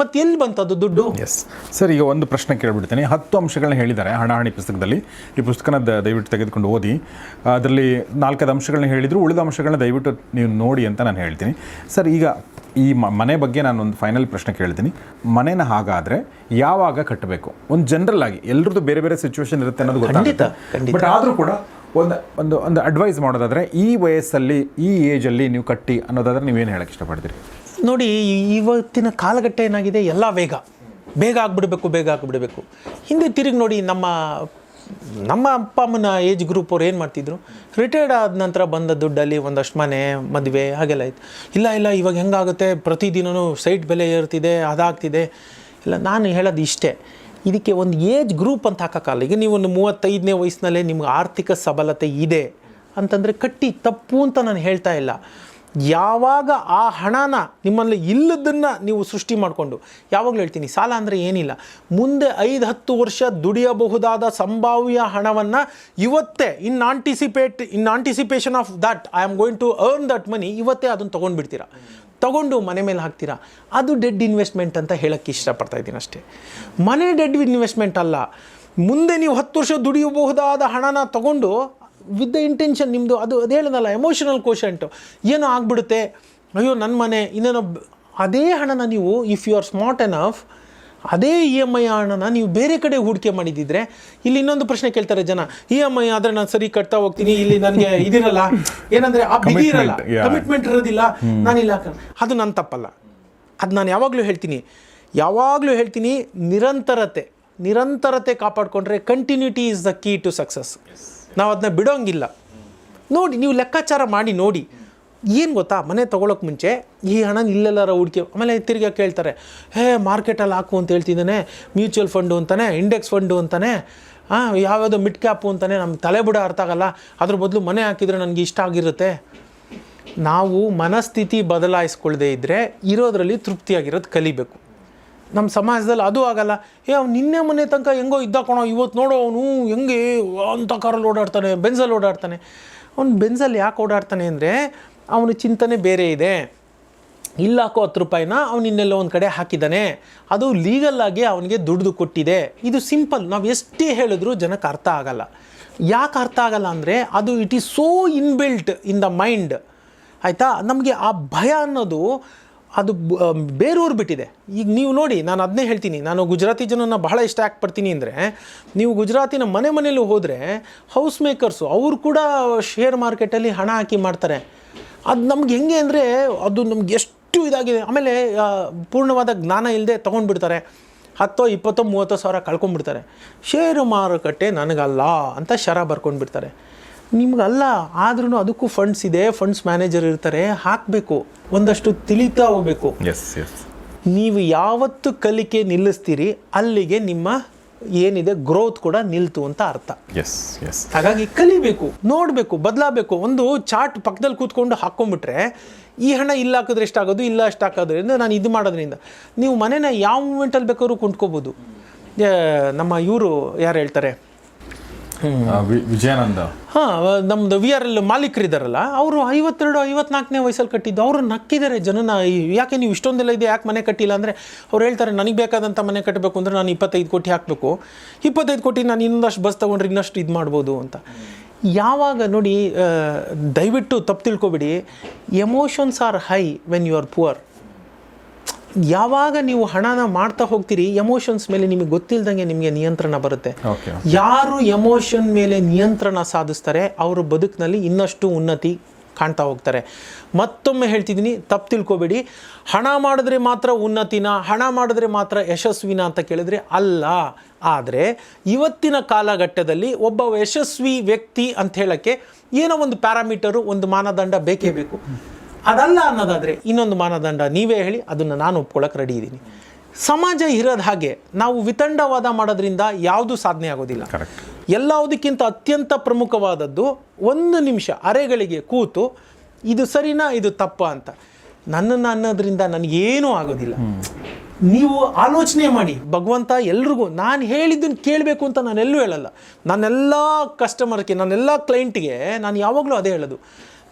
ಮತ್ತು ಎಲ್ಲಿ ಬಂತದ್ದು ದುಡ್ಡು? ಎಸ್ ಸರ್ ಈಗ ಒಂದು ಪ್ರಶ್ನೆ ಕೇಳ್ಬಿಡ್ತೀನಿ. ಹತ್ತು ಅಂಶಗಳನ್ನ ಹೇಳಿದ್ದಾರೆ ಹಣಾಹಣಿ ಪುಸ್ತಕದಲ್ಲಿ. ಈ ಪುಸ್ತಕನ ದಯವಿಟ್ಟು ತೆಗೆದುಕೊಂಡು ಓದಿ. ಅದರಲ್ಲಿ ನಾಲ್ಕೈದು ಅಂಶಗಳನ್ನ ಹೇಳಿದ್ರು. ಉಳಿದ ಅಂಶಗಳನ್ನ ದಯವಿಟ್ಟು ನೀವು ನೋಡಿ ಅಂತ ನಾನು ಹೇಳ್ತೀನಿ. ಸರ್ ಈಗ ಈ ಮನೆ ಬಗ್ಗೆ ನಾನು ಒಂದು ಫೈನಲ್ ಪ್ರಶ್ನೆ ಕೇಳ್ತೀನಿ. ಮನೇನ ಹಾಗಾದರೆ ಯಾವಾಗ ಕಟ್ಟಬೇಕು? ಒಂದು ಜನರಲ್ ಆಗಿ. ಎಲ್ಲರದ್ದು ಬೇರೆ ಬೇರೆ ಸಿಚುವೇಶನ್ ಇರುತ್ತೆ ಅನ್ನೋದು ಗೊತ್ತಾಗುತ್ತೆ. ಬಟ್ ಆದರೂ ಕೂಡ ಒಂದು ಒಂದು ಒಂದು ಅಡ್ವೈಸ್ ಮಾಡೋದಾದರೆ ಈ ವಯಸ್ಸಲ್ಲಿ ಈ ಏಜಲ್ಲಿ ನೀವು ಕಟ್ಟಿ ಅನ್ನೋದಾದ್ರೆ ನೀವೇನು ಹೇಳಕ್ಕೆ ಇಷ್ಟಪಡ್ತೀರಿ? ನೋಡಿ ಇವತ್ತಿನ ಕಾಲಘಟ್ಟ ಏನಾಗಿದೆ? ಎಲ್ಲ ವೇಗ. ಬೇಗ ಆಗ್ಬಿಡ್ಬೇಕು ಬೇಗ ಆಗ್ಬಿಡ್ಬೇಕು. ಹಿಂದೆ ತಿರುಗಿ ನೋಡಿ, ನಮ್ಮ ನಮ್ಮ ಅಪ್ಪ, ಅಮ್ಮನ ಏಜ್ ಗ್ರೂಪ್ ಅವ್ರು ಏನು ಮಾಡ್ತಿದ್ರು? ರಿಟೈರ್ಡ್ ಆದ ನಂತರ ಬಂದ ದುಡ್ಡಲ್ಲಿ ಒಂದಷ್ಟು ಮನೆ, ಮದುವೆ, ಹಾಗೆಲ್ಲ ಇತ್ತು ಇಲ್ಲ ಇಲ್ಲ, ಇವಾಗ ಹೆಂಗಾಗುತ್ತೆ? ಪ್ರತಿದಿನವೂ ಸೈಟ್ ಬೆಲೆ ಏರ್ತಿದೆ, ಅದಾಗ್ತಿದೆ. ಇಲ್ಲ, ನಾನು ಹೇಳೋದು ಇಷ್ಟೇ. ಇದಕ್ಕೆ ಒಂದು ಏಜ್ ಗ್ರೂಪ್ ಅಂತ ಹಾಕೋಕ್ಕಲ್ಲ ಈಗ ನೀವು ಒಂದು ಮೂವತ್ತೈದನೇ ವಯಸ್ಸಿನಲ್ಲೇ ನಿಮ್ಗೆ ಆರ್ಥಿಕ ಸಬಲತೆ ಇದೆ ಅಂತಂದರೆ ಕಟ್ಟಿ ತಪ್ಪು ಅಂತ ನಾನು ಹೇಳ್ತಾ ಇಲ್ಲ. ಯಾವಾಗ ಆ ಹಣನ ನಿಮ್ಮಲ್ಲಿ ಇಲ್ಲದನ್ನು ನೀವು ಸೃಷ್ಟಿ ಮಾಡಿಕೊಂಡು, ಯಾವಾಗಲೂ ಹೇಳ್ತೀನಿ, ಸಾಲ ಅಂದರೆ ಏನಿಲ್ಲ. ಮುಂದೆ ಐದು ಹತ್ತು ವರ್ಷ ದುಡಿಯಬಹುದಾದ ಸಂಭಾವ್ಯ ಹಣವನ್ನು ಇವತ್ತೇ, in anticipate in anticipation of that I am going to earn that money ಇವತ್ತೇ ಅದನ್ನು ತೊಗೊಂಡ್ಬಿಡ್ತೀರಾ? ತಗೊಂಡು ಮನೆ ಮೇಲೆ ಹಾಕ್ತೀರಾ? ಅದು ಡೆಡ್ ಇನ್ವೆಸ್ಟ್ಮೆಂಟ್ ಅಂತ ಹೇಳೋಕ್ಕೆ ಇಷ್ಟಪಡ್ತಾ ಇದ್ದೀನಿ ಅಷ್ಟೇ. ಮನೆ ಡೆಡ್ ಇನ್ವೆಸ್ಟ್ಮೆಂಟ್ ಅಲ್ಲ. ಮುಂದೆ ನೀವು ಹತ್ತು ವರ್ಷ ದುಡಿಯಬಹುದಾದ ಹಣನ ತಗೊಂಡು ವಿತ್ ದ ಇಂಟೆನ್ಷನ್ ನಿಮ್ಮದು ಅದು ಅದು ಹೇಳಿದಲ್ಲ ಎಮೋಷನಲ್ ಕೋಶಂಟು ಏನೋ ಆಗ್ಬಿಡುತ್ತೆ ಅಯ್ಯೋ ನನ್ನ ಮನೆ ಇನ್ನೇನೋ ಅದೇ ಹಣನ ನೀವು if you are smart enough ಅದೇ ಇ ಎಂ ಐ ಹಣನ ನೀವು ಬೇರೆ ಕಡೆ ಹೂಡಿಕೆ ಮಾಡಿದಿದ್ರೆ ಇಲ್ಲಿ ಇನ್ನೊಂದು ಪ್ರಶ್ನೆ ಕೇಳ್ತಾರೆ ಜನ ಇ ಎಂ ಐ ಆದರೆ ನಾನು ಸರಿ ಕಟ್ತಾ ಹೋಗ್ತೀನಿ ಇಲ್ಲಿ ನನಗೆ ಇದಿರಲ್ಲ. ಏನಂದರೆ ಆ ಬಿಗಿ ಇರಲ್ಲ. ಕಮಿಟ್ಮೆಂಟ್ ಇರೋದಿಲ್ಲ ನಾನಿಲ್ಲ ಅದು ನನ್ನ ತಪ್ಪಲ್ಲ. ಅದು ನಾನು ಯಾವಾಗಲೂ ಹೇಳ್ತೀನಿ. ಯಾವಾಗಲೂ ಹೇಳ್ತೀನಿ ನಿರಂತರತೆ ನಿರಂತರತೆ ಕಾಪಾಡಿಕೊಂಡ್ರೆ continuity is the key to success ನಾವು ಅದನ್ನ ಬಿಡೋಂಗಿಲ್ಲ. ನೋಡಿ, ನೀವು ಲೆಕ್ಕಾಚಾರ ಮಾಡಿ ನೋಡಿ. ಏನು ಗೊತ್ತಾ? ಮನೆ ತೊಗೊಳಕ್ಕೆ ಮುಂಚೆ ಈ ಹಣ ಇಲ್ಲೆಲ್ಲಾರ ಹೂಡಿಕೆ ಆಮೇಲೆ ತಿರ್ಗಿ ಕೇಳ್ತಾರೆ, ಹೇ, ಮಾರ್ಕೆಟಲ್ಲಿ ಹಾಕು ಅಂತ ಹೇಳ್ತಿದ್ದಾನೆ, ಮ್ಯೂಚುವಲ್ ಫಂಡು ಅಂತಾನೆ, ಇಂಡೆಕ್ಸ್ ಫಂಡು ಅಂತಾನೆ ಹಾಂ ಯಾವ್ಯಾವುದೋ ಮಿಡ್ ಕ್ಯಾಪು ಅಂತಾನೆ ನಮ್ಮ ತಲೆ ಬುಡ ಅರ್ಥ ಆಗಲ್ಲ, ಅದ್ರ ಬದಲು ಮನೆ ಹಾಕಿದರೆ ನನಗೆ ಇಷ್ಟ ಆಗಿರುತ್ತೆ. ನಾವು ಮನಸ್ಥಿತಿ ಬದಲಾಯಿಸ್ಕೊಳ್ಳದೆ ಇದ್ದರೆ ಇರೋದರಲ್ಲಿ ತೃಪ್ತಿಯಾಗಿರೋದು ಕಲಿಬೇಕು. ನಮ್ಮ ಸಮಾಜದಲ್ಲಿ ಅದು ಆಗಲ್ಲ. ಏ, ಅವ್ನು ನಿನ್ನೆ ಮೊನ್ನೆ ತನಕ ಹೆಂಗೋ ಇದ್ದ ಕಣೋ ಇವತ್ತು ನೋಡೋ ಅವನು ಹೆಂಗೆ ಅಂಥ ಕಾರಲ್ಲಿ ಓಡಾಡ್ತಾನೆ ಬೆನ್ಸಲ್ಲಿ ಓಡಾಡ್ತಾನೆ. ಅವ್ನು ಬೆನ್ಸಲ್ಲಿ ಯಾಕೆ ಓಡಾಡ್ತಾನೆ ಅಂದರೆ, ಅವನ ಚಿಂತನೆ ಬೇರೆ ಇದೆ. ಇಲ್ಲ, ಹಾಕೋ ಹತ್ತು ರೂಪಾಯಿನ ಅವ್ನು ಇನ್ನೆಲ್ಲೋ ಒಂದು ಕಡೆ ಹಾಕಿದ್ದಾನೆ. ಅದು ಲೀಗಲ್ಲಾಗಿ ಅವನಿಗೆ ದುಡ್ದು ಕೊಟ್ಟಿದೆ. ಇದು ಸಿಂಪಲ್ ನಾವು ಎಷ್ಟೇ ಹೇಳಿದ್ರೂ ಜನಕ್ಕೆ ಅರ್ಥ ಆಗಲ್ಲ. ಯಾಕೆ ಅರ್ಥ ಆಗಲ್ಲ ಅಂದರೆ, ಅದು it is so inbuilt in the mind ಆಯಿತಾ? ನಮಗೆ ಆ ಭಯ ಅನ್ನೋದು ಅದು ಬೇರೂರು ಬಿಟ್ಟಿದೆ. ಈಗ ನೀವು ನೋಡಿ, ನಾನು ಅದನ್ನೇ ಹೇಳ್ತೀನಿ. ನಾನು ಗುಜರಾತಿ ಜನನ ಬಹಳ ಇಷ್ಟ ಯಾಕೆ ಪಡ್ತೀನಿ ಅಂದರೆ, ನೀವು ಗುಜರಾತಿನ ಮನೆ ಮನೆಯಲ್ಲೂ ಹೋದರೆ ಹೌಸ್ ಮೇಕರ್ಸು ಅವರು ಕೂಡ ಶೇರ್ ಮಾರ್ಕೆಟಲ್ಲಿ ಹಣ ಹಾಕಿ ಮಾಡ್ತಾರೆ. ಅದು ನಮ್ಗೆ ಹೆಂಗೆ ಅಂದರೆ, ಅದು ನಮ್ಗೆ ಎಷ್ಟು ಇದಾಗಿದೆ. ಆಮೇಲೆ ಪೂರ್ಣವಾದ ಜ್ಞಾನ ಇಲ್ಲದೆ ತೊಗೊಂಡ್ಬಿಡ್ತಾರೆ. ಹತ್ತೋ, ಇಪ್ಪತ್ತೋ, ಮೂವತ್ತೋ ಸಾವಿರ ಕಳ್ಕೊಂಡ್ಬಿಡ್ತಾರೆ. ಷೇರು ಮಾರುಕಟ್ಟೆ ನನಗಲ್ಲ ಅಂತ ಶರ ಬರ್ಕೊಂಡ್ಬಿಡ್ತಾರೆ. ನಿಮ್ಗಲ್ಲ ಆದ್ರೂ ಅದಕ್ಕೂ ಫಂಡ್ಸ್ ಇದೆ ಫಂಡ್ಸ್ ಮ್ಯಾನೇಜರ್ ಇರ್ತಾರೆ ಹಾಕಬೇಕು. ಒಂದಷ್ಟು ತಿಳಿತಾ ಹೋಗ್ಬೇಕು. ಎಸ್ ಎಸ್ ನೀವು ಯಾವತ್ತು ಕಲಿಕೆ ನಿಲ್ಲಿಸ್ತೀರಿ ಅಲ್ಲಿಗೆ ನಿಮ್ಮ ಏನಿದೆ ಗ್ರೋತ್ ಕೂಡ ನಿಲ್ತು ಅಂತ ಅರ್ಥ. ಎಸ್ ಎಸ್ ಹಾಗಾಗಿ ಕಲಿಬೇಕು ನೋಡಬೇಕು ಬದಲಾಗಬೇಕು. ಒಂದು ಚಾರ್ಟ್ ಪಕ್ಕದಲ್ಲಿ ಕೂತ್ಕೊಂಡು ಹಾಕೊಂಡ್ಬಿಟ್ರೆ ಈ ಹಣ ಇಲ್ಲ ಹಾಕಿದ್ರೆ ಎಷ್ಟಾಗೋದು ಇಲ್ಲ ಅಷ್ಟು ಹಾಕೋದ್ರಿಂದ ನಾನು ಇದು ಮಾಡೋದ್ರಿಂದ. ನೀವು ಮನೇನ ಯಾವ ಮೂಮೆಂಟಲ್ಲಿ ಬೇಕಾದ್ರೂ ಕೊಂಡ್ಕೋಬೋದು. ಏ, ನಮ್ಮ ಇವರು ಯಾರು ಹೇಳ್ತಾರೆ? ವಿಜಯಾನಂದ. ಹಾಂ ನಮ್ದು ವಿ ಆರ್ ಎಲ್ ಮಾಲೀಕರಿದ್ದಾರಲ್ಲ ಅವರು ಐವತ್ತೆರಡು ಐವತ್ನಾಲ್ಕನೇ ವಯಸ್ಸಲ್ಲಿ ಕಟ್ಟಿದ್ದು. ಅವರು ನಕ್ಕಿದ್ದಾರೆ ಜನನ. ಯಾಕೆ ನೀವು ಇಷ್ಟೊಂದೆಲ್ಲ ಇದೆ ಯಾಕೆ ಮನೆ ಕಟ್ಟಿಲ್ಲ ಅಂದರೆ ಅವ್ರು ಹೇಳ್ತಾರೆ ನನಗೆ ಬೇಕಾದಂಥ ಮನೆ ಕಟ್ಟಬೇಕು ಅಂದರೆ ನಾನು ಇಪ್ಪತ್ತೈದು ಕೋಟಿ ಹಾಕಬೇಕು. ಇಪ್ಪತ್ತೈದು ಕೋಟಿ ನಾನು ಇನ್ನೊಂದಷ್ಟು ಬಸ್ ತೊಗೊಂಡ್ರೆ ಇನ್ನಷ್ಟು ಇದು ಮಾಡ್ಬೋದು ಅಂತ. ಯಾವಾಗ ನೋಡಿ ದಯವಿಟ್ಟು ತಪ್ಪು ತಿಳ್ಕೊಬಿಡಿ. Emotions are high when you are poor ಯಾವಾಗ ನೀವು ಹಣನ ಮಾಡ್ತಾ ಹೋಗ್ತೀರಿ ಎಮೋಷನ್ಸ್ ಮೇಲೆ ನಿಮಗೆ ಗೊತ್ತಿಲ್ಲದಂಗೆ ನಿಮಗೆ ನಿಯಂತ್ರಣ ಬರುತ್ತೆ. ಯಾರು ಎಮೋಷನ್ ಮೇಲೆ ನಿಯಂತ್ರಣ ಸಾಧಿಸ್ತಾರೆ ಅವರು ಬದುಕಿನಲ್ಲಿ ಇನ್ನಷ್ಟು ಉನ್ನತಿ ಕಾಣ್ತಾ ಹೋಗ್ತಾರೆ. ಮತ್ತೊಮ್ಮೆ ಹೇಳ್ತಿದ್ದೀನಿ ತಪ್ಪು ತಿಳ್ಕೊಬೇಡಿ. ಹಣ ಮಾಡಿದ್ರೆ ಮಾತ್ರ ಉನ್ನತಿನ ಹಣ ಮಾಡಿದ್ರೆ ಮಾತ್ರ ಯಶಸ್ವಿನ ಅಂತ ಕೇಳಿದ್ರೆ ಅಲ್ಲ. ಆದರೆ ಇವತ್ತಿನ ಕಾಲಘಟ್ಟದಲ್ಲಿ ಒಬ್ಬ ಯಶಸ್ವಿ ವ್ಯಕ್ತಿ ಅಂತ ಹೇಳಕ್ಕೆ ಏನೋ ಒಂದು ಪ್ಯಾರಾಮೀಟರು ಒಂದು ಮಾನದಂಡ ಬೇಕೇ ಬೇಕು. ಅದಲ್ಲ ಅನ್ನೋದಾದರೆ ಇನ್ನೊಂದು ಮಾನದಂಡ ನೀವೇ ಹೇಳಿ ಅದನ್ನು ನಾನು ಒಪ್ಕೊಳ್ಳೋಕೆ ರೆಡಿ ಇದ್ದೀನಿ. ಸಮಾಜ ಇರೋದು ಹಾಗೆ ನಾವು ವಿತಂಡವಾದ ಮಾಡೋದ್ರಿಂದ ಯಾವುದು ಸಾಧನೆ ಆಗೋದಿಲ್ಲ. ಕರೆಕ್ಟ್ ಎಲ್ಲದಕ್ಕಿಂತ ಅತ್ಯಂತ ಪ್ರಮುಖವಾದದ್ದು ಒಂದು ನಿಮಿಷ ಅರೆಗಳಿಗೆ ಕೂತು ಇದು ಸರಿನಾ ಇದು ತಪ್ಪ ಅಂತ. ನನ್ನನ್ನು ಅನ್ನೋದ್ರಿಂದ ನನಗೇನೂ ಆಗೋದಿಲ್ಲ. ನೀವು ಆಲೋಚನೆ ಮಾಡಿ ಭಗವಂತ ಎಲ್ರಿಗೂ ನಾನು ಹೇಳಿದ್ದನ್ನು ಕೇಳಬೇಕು ಅಂತ ನಾನು ಎಲ್ಲೂ ಹೇಳಲ್ಲ. ನನ್ನೆಲ್ಲ ಕಸ್ಟಮರ್ಗೆ ನನ್ನೆಲ್ಲ ಕ್ಲೈಂಟ್ಗೆ ನಾನು ಯಾವಾಗಲೂ ಅದೇ ಹೇಳೋದು.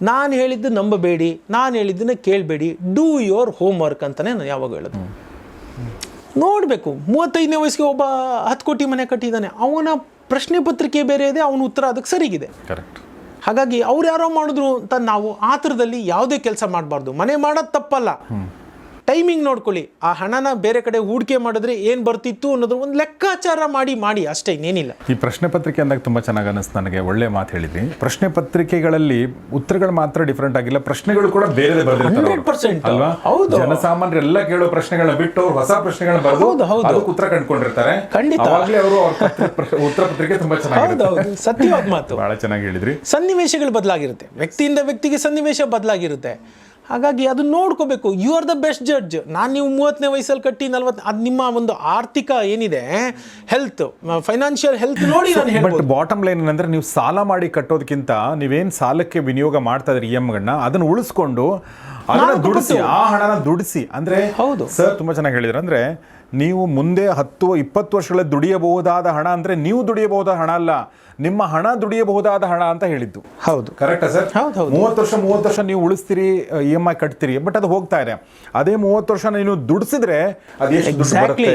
ನಾನು ಹೇಳಿದ್ದು ನಂಬಬೇಡಿ ನಾನು ಹೇಳಿದ್ದನ್ನು ಕೇಳಬೇಡಿ ಡೂ ಯೋರ್ ಹೋಮ್ ವರ್ಕ್ ಅಂತಲೇ ನಾನು ಯಾವಾಗ ಹೇಳೋದು. ನೋಡಬೇಕು ಮೂವತ್ತೈದನೇ ವಯಸ್ಸಿಗೆ ಒಬ್ಬ ಹತ್ತು ಕೋಟಿ ಮನೆ ಕಟ್ಟಿದ್ದಾನೆ ಅವನ ಪ್ರಶ್ನೆ ಪತ್ರಿಕೆ ಬೇರೆ ಇದೆ ಅವನ ಉತ್ತರ ಅದಕ್ಕೆ ಸರಿಗಿದೆ. ಕರೆಕ್ಟ್ ಹಾಗಾಗಿ ಅವ್ರು ಯಾರೋ ಮಾಡಿದ್ರು ಅಂತ ನಾವು ಆತರದಲ್ಲಿ ಯಾವುದೇ ಕೆಲಸ ಮಾಡಬಾರ್ದು ಮನೆ ಮಾಡೋದು ತಪ್ಪಲ್ಲ. ಟೈಮಿಂಗ್ ನೋಡ್ಕೊಳ್ಳಿ. ಆ ಹಣನ ಬೇರೆ ಕಡೆ ಹೂಡಿಕೆ ಮಾಡಿದ್ರೆ ಏನು ಬರ್ತಿತ್ತು ಅನ್ನೋದು ಒಂದು ಲೆಕ್ಕಾಚಾರ ಮಾಡಿ ಮಾಡಿ. ಅಷ್ಟೇ ಇನ್ನೇನಿಲ್ಲ. ಈ ಪ್ರಶ್ನೆ ಪತ್ರಿಕೆ ಅಂದಾಗ ತುಂಬ ಚೆನ್ನಾಗಿ ಅನ್ನಿಸ್ತು ನನಗೆ. ಒಳ್ಳೆ ಮಾತು ಹೇಳಿದ್ರಿ. ಪ್ರಶ್ನೆ ಪತ್ರಿಕೆಗಳಲ್ಲಿ ಉತ್ತರಗಳು ಮಾತ್ರ ಡಿಫ್ರೆಂಟ್ ಆಗಿಲ್ಲ. ಪ್ರಶ್ನೆಗಳು ಕೂಡ ಬೇರೆ ಹಂಡ್ರೆಡ್ ಪರ್ಸೆಂಟ್. 100% ಅಲ್ವಾ? ಹೌದು. ಜನಸಾಮಾನ್ಯರೆಲ್ಲ ಕೇಳೋ ಪ್ರಶ್ನೆಗಳನ್ನ ಬಿಟ್ಟು ಅವ್ರು ಹೊಸ ಪ್ರಶ್ನೆಗಳನ್ನ ಬರೆದು ಹೌದು, ಹೌದು. ಅದಕ್ಕೆ ಉತ್ತರ ಕಂಡುಕೊಂಡಿರ್ತಾರೆ. ಖಂಡಿತ. ಅವಾಗಲೇ ಅವರು ಉತ್ತರ ಪತ್ರಿಕೆ ತುಂಬಾ ಚೆನ್ನಾಗಿರುತ್ತೆ. ಹೌದೌದು ಸತ್ಯವಾದ ಮಾತು. ಬಹಳ ಚೆನ್ನಾಗಿ ಹೇಳಿದ್ರಿ. ಸನ್ನಿವೇಶಗಳು ಬದಲಾಗಿರುತ್ತೆ. ವ್ಯಕ್ತಿಯಿಂದ ವ್ಯಕ್ತಿಗೆ ಸನ್ನಿವೇಶ ಬದಲಾಗಿರುತ್ತೆ. ಹಾಗಾಗಿ ಅದನ್ನ ನೋಡ್ಕೋಬೇಕು. You are the best judge ನಾನು ನೀವು ಮೂವತ್ತನೇ ವಯಸ್ಸಲ್ಲಿ ಕಟ್ಟಿ ನಲ್ವತ್ತು ಅದು ನಿಮ್ಮ ಒಂದು ಆರ್ಥಿಕ ಏನಿದೆ ಹೆಲ್ತ್ ಫೈನಾನ್ಷಿಯಲ್ ಹೆಲ್ತ್ ನೋಡಿ ನಾನು ಬಟ್ ಬಾಟಮ್ ಲೈನ್ ಏನಂದ್ರೆ ನೀವು ಸಾಲ ಮಾಡಿ ಕಟ್ಟೋದಕ್ಕಿಂತ ನೀವೇನು ಸಾಲಕ್ಕೆ ವಿನಿಯೋಗ ಮಾಡ್ತಾ ಇದ್ರಿ ಇ ಗಣ್ಣ ಅದನ್ನ ಉಳಿಸ್ಕೊಂಡು ಅದನ್ನ ದುಡಿಸಿ ಆ ಹಣನ ದುಡಿಸಿ. ಅಂದ್ರೆ ಹೌದು. ಸರ್ ತುಂಬಾ ಚೆನ್ನಾಗಿ ಹೇಳಿದ್ರು ಅಂದ್ರೆ ನೀವು ಮುಂದೆ ಹತ್ತು ಇಪ್ಪತ್ತು ವರ್ಷಗಳ ದುಡಿಯಬಹುದಾದ ಹಣ ಅಂದ್ರೆ ನೀವು ದುಡಿಯಬಹುದಾದ ಹಣ ಅಲ್ಲ ನಿಮ್ಮ ಹಣ ದುಡಿಯಬಹುದಾದ ಹಣ ಅಂತ ಹೇಳಿದ್ದು. ಹೌದು. Correct sir? ಹೌದು, ಹೌದು. ಮೂವತ್ತು ವರ್ಷ ಮೂವತ್ತು ವರ್ಷ ನೀವು ಉಳಿಸ್ತೀರಿ ಇ ಎಂ ಐ ಕಟ್ತೀರಿ ಬಟ್ ಅದು ಹೋಗ್ತಾ ಇದೆ. ಅದೇ ಮೂವತ್ತು ವರ್ಷ ನೀವು ದುಡಿಸಿದ್ರೆ ಎಕ್ಸಾಕ್ಟ್ಲಿ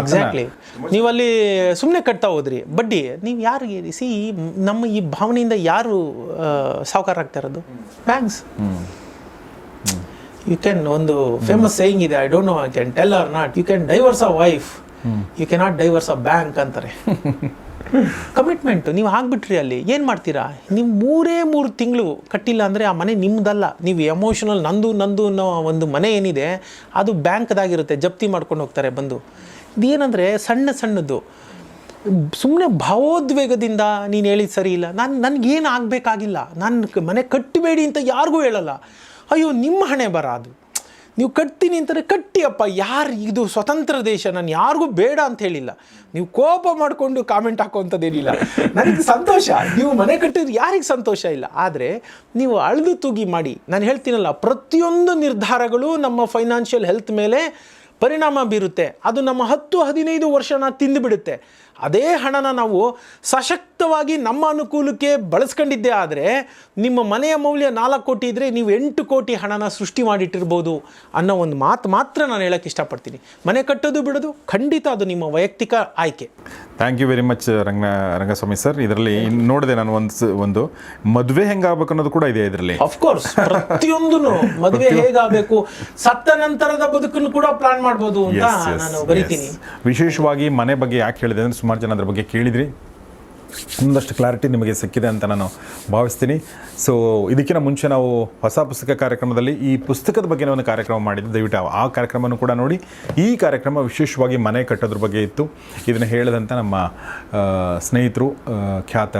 ಎಕ್ಸಾಕ್ಟ್ಲಿ ನೀವಲ್ಲಿ ಸುಮ್ಮನೆ ಕಟ್ತಾ ಹೋದ್ರಿ ಬಡ್ಡಿ ನೀವು ಯಾರು ಸಿ ನಮ್ಮ ಈ ಭಾವನೆಯಿಂದ ಯಾರು ಸಾವುಕಾರ ಆಗ್ತಾ ಇರೋದು? ಬ್ಯಾಂಕ್ಸ್ ಯು ಕ್ಯಾನ್ ಒಂದು ಫೇಮಸ್ ಸೇಯಿಂಗ್ ಇದೆ I don't know I can tell are not you can divorce a wife you cannot divorce a bank ಅಂತಾರೆ. ಕಮಿಟ್ಮೆಂಟ್ ನೀವು ಹಾಕ್ಬಿಟ್ರಿ ಅಲ್ಲಿ. ಏನು ಮಾಡ್ತೀರಾ? ನೀವು ಮೂರೇ ಮೂರು ತಿಂಗಳು ಕಟ್ಟಿಲ್ಲ ಅಂದರೆ ಆ ಮನೆ ನಿಮ್ಮದಲ್ಲ ನೀವು ಎಮೋಷನಲ್ ನಂದು ನಂದು ಅನ್ನೋ ಒಂದು ಮನೆ ಏನಿದೆ, ಅದು ಬ್ಯಾಂಕ್ದಾಗಿರುತ್ತೆ. ಜಪ್ತಿ ಮಾಡ್ಕೊಂಡು ಹೋಗ್ತಾರೆ ಬಂದು. ಇದೇನಂದರೆ ಸಣ್ಣ ಸಣ್ಣದು ಸುಮ್ಮನೆ ಭಾವೋದ್ವೇಗದಿಂದ ನೀನು ಹೇಳಿದ ಸರಿ ಇಲ್ಲ. ನಾನು, ನನಗೇನು ಆಗಬೇಕಾಗಿಲ್ಲ. ನಾನು ಮನೆ ಕಟ್ಟಬೇಡಿ ಅಂತ ಯಾರಿಗೂ ಹೇಳಲ್ಲ. ಅಯ್ಯೋ, ನಿಮ್ಮ ಹಣೆ ಬರ ಅದು. ನೀವು ಕಟ್ತೀನಿ ಅಂತಾರೆ, ಕಟ್ಟಿಯಪ್ಪ, ಯಾರು ಇದು ಸ್ವತಂತ್ರ ದೇಶ, ನಾನು ಯಾರಿಗೂ ಬೇಡ ಅಂತ ಹೇಳಿಲ್ಲ. ನೀವು ಕೋಪ ಮಾಡಿಕೊಂಡು ಕಾಮೆಂಟ್ ಹಾಕುವಂಥದ್ದೇನಿಲ್ಲ. ನನಗೆ ಸಂತೋಷ. ನೀವು ಮನೆ ಕಟ್ಟಿದ್ರೆ ಯಾರಿಗೆ ಸಂತೋಷ ಇಲ್ಲ. ಆದರೆ ನೀವು ಅಳೆದು ತೂಗಿ ಮಾಡಿ, ನಾನು ಹೇಳ್ತೀನಲ್ಲ, ಪ್ರತಿಯೊಂದು ನಿರ್ಧಾರಗಳು ನಮ್ಮ ಫೈನಾನ್ಷಿಯಲ್ ಹೆಲ್ತ್ ಮೇಲೆ ಪರಿಣಾಮ ಬೀರುತ್ತೆ. ಅದು ನಮ್ಮ ಹತ್ತು ಹದಿನೈದು ವರ್ಷನ ತಿಂದುಬಿಡುತ್ತೆ ಅದೇ ಹಣನ ನಾವು ಸಶಕ್ತವಾಗಿ ನಮ್ಮ ಅನುಕೂಲಕ್ಕೆ ಬಳಸ್ಕೊಂಡಿದ್ದೆ ಆದರೆ ನಿಮ್ಮ ಮನೆಯ ಮೌಲ್ಯ ನಾಲ್ಕು ಕೋಟಿ ಇದ್ದರೆ ನೀವು ಎಂಟು ಕೋಟಿ ಹಣನ ಸೃಷ್ಟಿ ಮಾಡಿಟ್ಟಿರ್ಬೋದು ಅನ್ನೋ ಒಂದು ಮಾತು ಮಾತ್ರ ನಾನು ಹೇಳೋಕ್ಕೆ ಇಷ್ಟಪಡ್ತೀನಿ. ಮನೆ ಕಟ್ಟೋದು ಬಿಡೋದು ಖಂಡಿತ ಅದು ನಿಮ್ಮ ವೈಯಕ್ತಿಕ ಆಯ್ಕೆ. Thank you very much Ranga Rangaswamy sir ಇದರಲ್ಲಿ ನೋಡಿದೆ ನಾನು ಒಂದು ಒಂದು ಮದುವೆ ಹೆಂಗಾಗಬೇಕು ಅನ್ನೋದು ಕೂಡ ಇದೆ ಇದರಲ್ಲಿ. ಅಫ್ಕೋರ್ಸ್ ಪ್ರತಿಯೊಂದು ಮದುವೆ ಹೇಗಾಗಬೇಕು ಸತ್ತ ನಂತರದ ಬದುಕನ್ನು ಕೂಡ ಪ್ಲಾನ್ ಮಾಡ್ಬೋದು ಅಂತ ನಾನು ಬರೀತೀನಿ. ವಿಶೇಷವಾಗಿ ಮನೆ ಬಗ್ಗೆ ಯಾಕೆ ಹೇಳಿದೆ ಅಂದರೆ ಸುಮಾರು ಜನ ಅದ್ರ ಬಗ್ಗೆ ಕೇಳಿದ್ರಿ. ಒಂದಷ್ಟು ಕ್ಲಾರಿಟಿ ನಿಮಗೆ ಸಿಕ್ಕಿದೆ ಅಂತ ನಾನು ಭಾವಿಸ್ತೀನಿ. ಸೊ ಇದಕ್ಕಿಂತ ಮುಂಚೆ ನಾವು ಹೊಸ ಪುಸ್ತಕ ಕಾರ್ಯಕ್ರಮದಲ್ಲಿ ಈ ಪುಸ್ತಕದ ಬಗ್ಗೆ ಒಂದು ಕಾರ್ಯಕ್ರಮ ಮಾಡಿದ್ದು ದಯವಿಟ್ಟು ಆ- ಕಾರ್ಯಕ್ರಮವನ್ನು ಕೂಡ ನೋಡಿ. ಈ ಕಾರ್ಯಕ್ರಮ ವಿಶೇಷವಾಗಿ ಮನೆ ಕಟ್ಟೋದ್ರ ಬಗ್ಗೆ ಇತ್ತು. ಇದನ್ನು ಹೇಳಿದಂಥ ನಮ್ಮ ಸ್ನೇಹಿತರು ಖ್ಯಾತ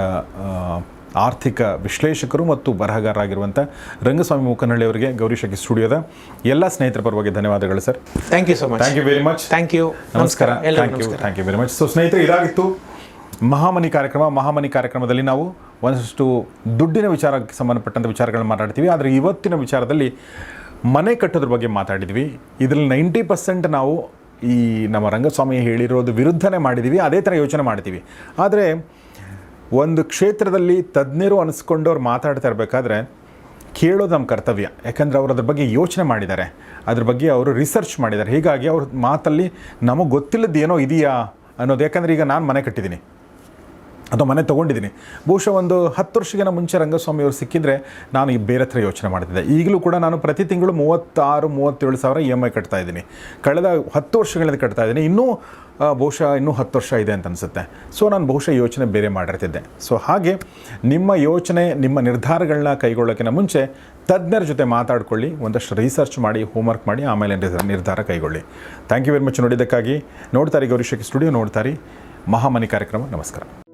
ಆರ್ಥಿಕ ವಿಶ್ಲೇಷಕರು ಮತ್ತು ಬರಹಗಾರರಾಗಿರುವಂಥ ರಂಗಸ್ವಾಮಿ ಮೂಕನಹಳ್ಳಿ ಅವರಿಗೆ ಗೌರಿಶಕಿ ಸ್ಟುಡಿಯೋದ ಎಲ್ಲ ಸ್ನೇಹಿತರ ಪರವಾಗಿ ಧನ್ಯವಾದಗಳು sir. Thank you so much thank you very much thank you ನಮಸ್ಕಾರ. Thank you thank you very much so ಸ್ನೇಹಿತರೆ ಇದಾಗಿತ್ತು. ಮಹಾಮನಿ ಕಾರ್ಯಕ್ರಮ, ಮಹಾಮನಿ ಕಾರ್ಯಕ್ರಮದಲ್ಲಿ ನಾವು ಒಂದಷ್ಟು ದುಡ್ಡಿನ ವಿಚಾರಕ್ಕೆ ಸಂಬಂಧಪಟ್ಟಂಥ ವಿಚಾರಗಳನ್ನ ಮಾತಾಡ್ತೀವಿ. ಆದರೆ ಇವತ್ತಿನ ವಿಚಾರದಲ್ಲಿ ಮನೆ ಕಟ್ಟೋದ್ರ ಬಗ್ಗೆ ಮಾತಾಡಿದ್ವಿ. ಇದರಲ್ಲಿ ನೈಂಟಿ ಪರ್ಸೆಂಟ್ ನಾವು ಈ ನಮ್ಮ ರಂಗಸ್ವಾಮಿ ಹೇಳಿರೋದು ವಿರುದ್ಧನೇ ಮಾಡಿದ್ದೀವಿ ಅದೇ ಥರ ಯೋಚನೆ ಮಾಡ್ತೀವಿ. ಆದರೆ ಒಂದು ಕ್ಷೇತ್ರದಲ್ಲಿ ತಜ್ಞರು ಅನಿಸ್ಕೊಂಡವ್ರು ಮಾತಾಡ್ತಾ ಇರಬೇಕಾದ್ರೆ ಕೇಳೋದು ನಮ್ಮ ಕರ್ತವ್ಯ. ಯಾಕಂದರೆ ಅವರು ಅದ್ರ ಬಗ್ಗೆ ಯೋಚನೆ ಮಾಡಿದ್ದಾರೆ. ಅದ್ರ ಬಗ್ಗೆ ಅವರು ರಿಸರ್ಚ್ ಮಾಡಿದ್ದಾರೆ. ಹೀಗಾಗಿ ಅವ್ರ ಮಾತಲ್ಲಿ ನಮಗೆ ಗೊತ್ತಿಲ್ಲದ ಏನೋ ಇದೆಯಾ ಅನ್ನೋದು. ಯಾಕಂದರೆ ಈಗ ನಾನು ಮನೆ ಕಟ್ಟಿದ್ದೀನಿ. ಅಥವಾ ಮನೆ ತೊಗೊಂಡಿದ್ದೀನಿ. ಬಹುಶಃ ಒಂದು ಹತ್ತು ವರ್ಷಗಿನ ಮುಂಚೆ ರಂಗಸ್ವಾಮಿ ಅವರು ಸಿಕ್ಕಿದ್ರೆ ನಾನು ಈ ಬೇರೆ ಹತ್ರ ಯೋಚನೆ ಮಾಡ್ತಿದ್ದೆ. ಈಗಲೂ ಕೂಡ ನಾನು ಪ್ರತಿ ತಿಂಗಳು ಮೂವತ್ತಾರು, ಮೂವತ್ತೇಳು ಸಾವಿರ ಇ ಎಂ ಐ ಕಟ್ತಾ ಇದ್ದೀನಿ. ಕಳೆದ ಹತ್ತು ವರ್ಷಗಳಿಂದ ಕಟ್ತಾ ಇದ್ದೀನಿ. ಇನ್ನೂ ಬಹುಶಃ ಇನ್ನೂ ಹತ್ತು ವರ್ಷ ಇದೆ ಅಂತ ಅನಿಸುತ್ತೆ. ಸೊ, ನಾನು ಬಹುಶಃ ಯೋಚನೆ ಬೇರೆ ಮಾಡಿರ್ತಿದ್ದೆ. ಸೊ, ಹಾಗೆ ನಿಮ್ಮ ಯೋಚನೆ, ನಿಮ್ಮ ನಿರ್ಧಾರಗಳನ್ನ ಕೈಗೊಳ್ಳೋಕ್ಕಿಂತ ಮುಂಚೆ ತಜ್ಞರ ಜೊತೆ ಮಾತಾಡ್ಕೊಳ್ಳಿ, ಒಂದಷ್ಟು ರಿಸರ್ಚ್ ಮಾಡಿ ಹೋಮ್ವರ್ಕ್ ಮಾಡಿ, ಆಮೇಲೆ ನಿರ್ಧಾರ ಕೈಗೊಳ್ಳಿ. ಥ್ಯಾಂಕ್ ಯು ವೆರಿ ಮಚ್ ನೋಡಿದ್ದಕ್ಕಾಗಿ. ನೋಡ್ತಾರೆ ಗೌರಿಶಕ್ಕೆ ಸ್ಟುಡಿಯೋ ನೋಡ್ತಾರೆ ಮಹಾಮನಿ ಕಾರ್ಯಕ್ರಮ. ನಮಸ್ಕಾರ.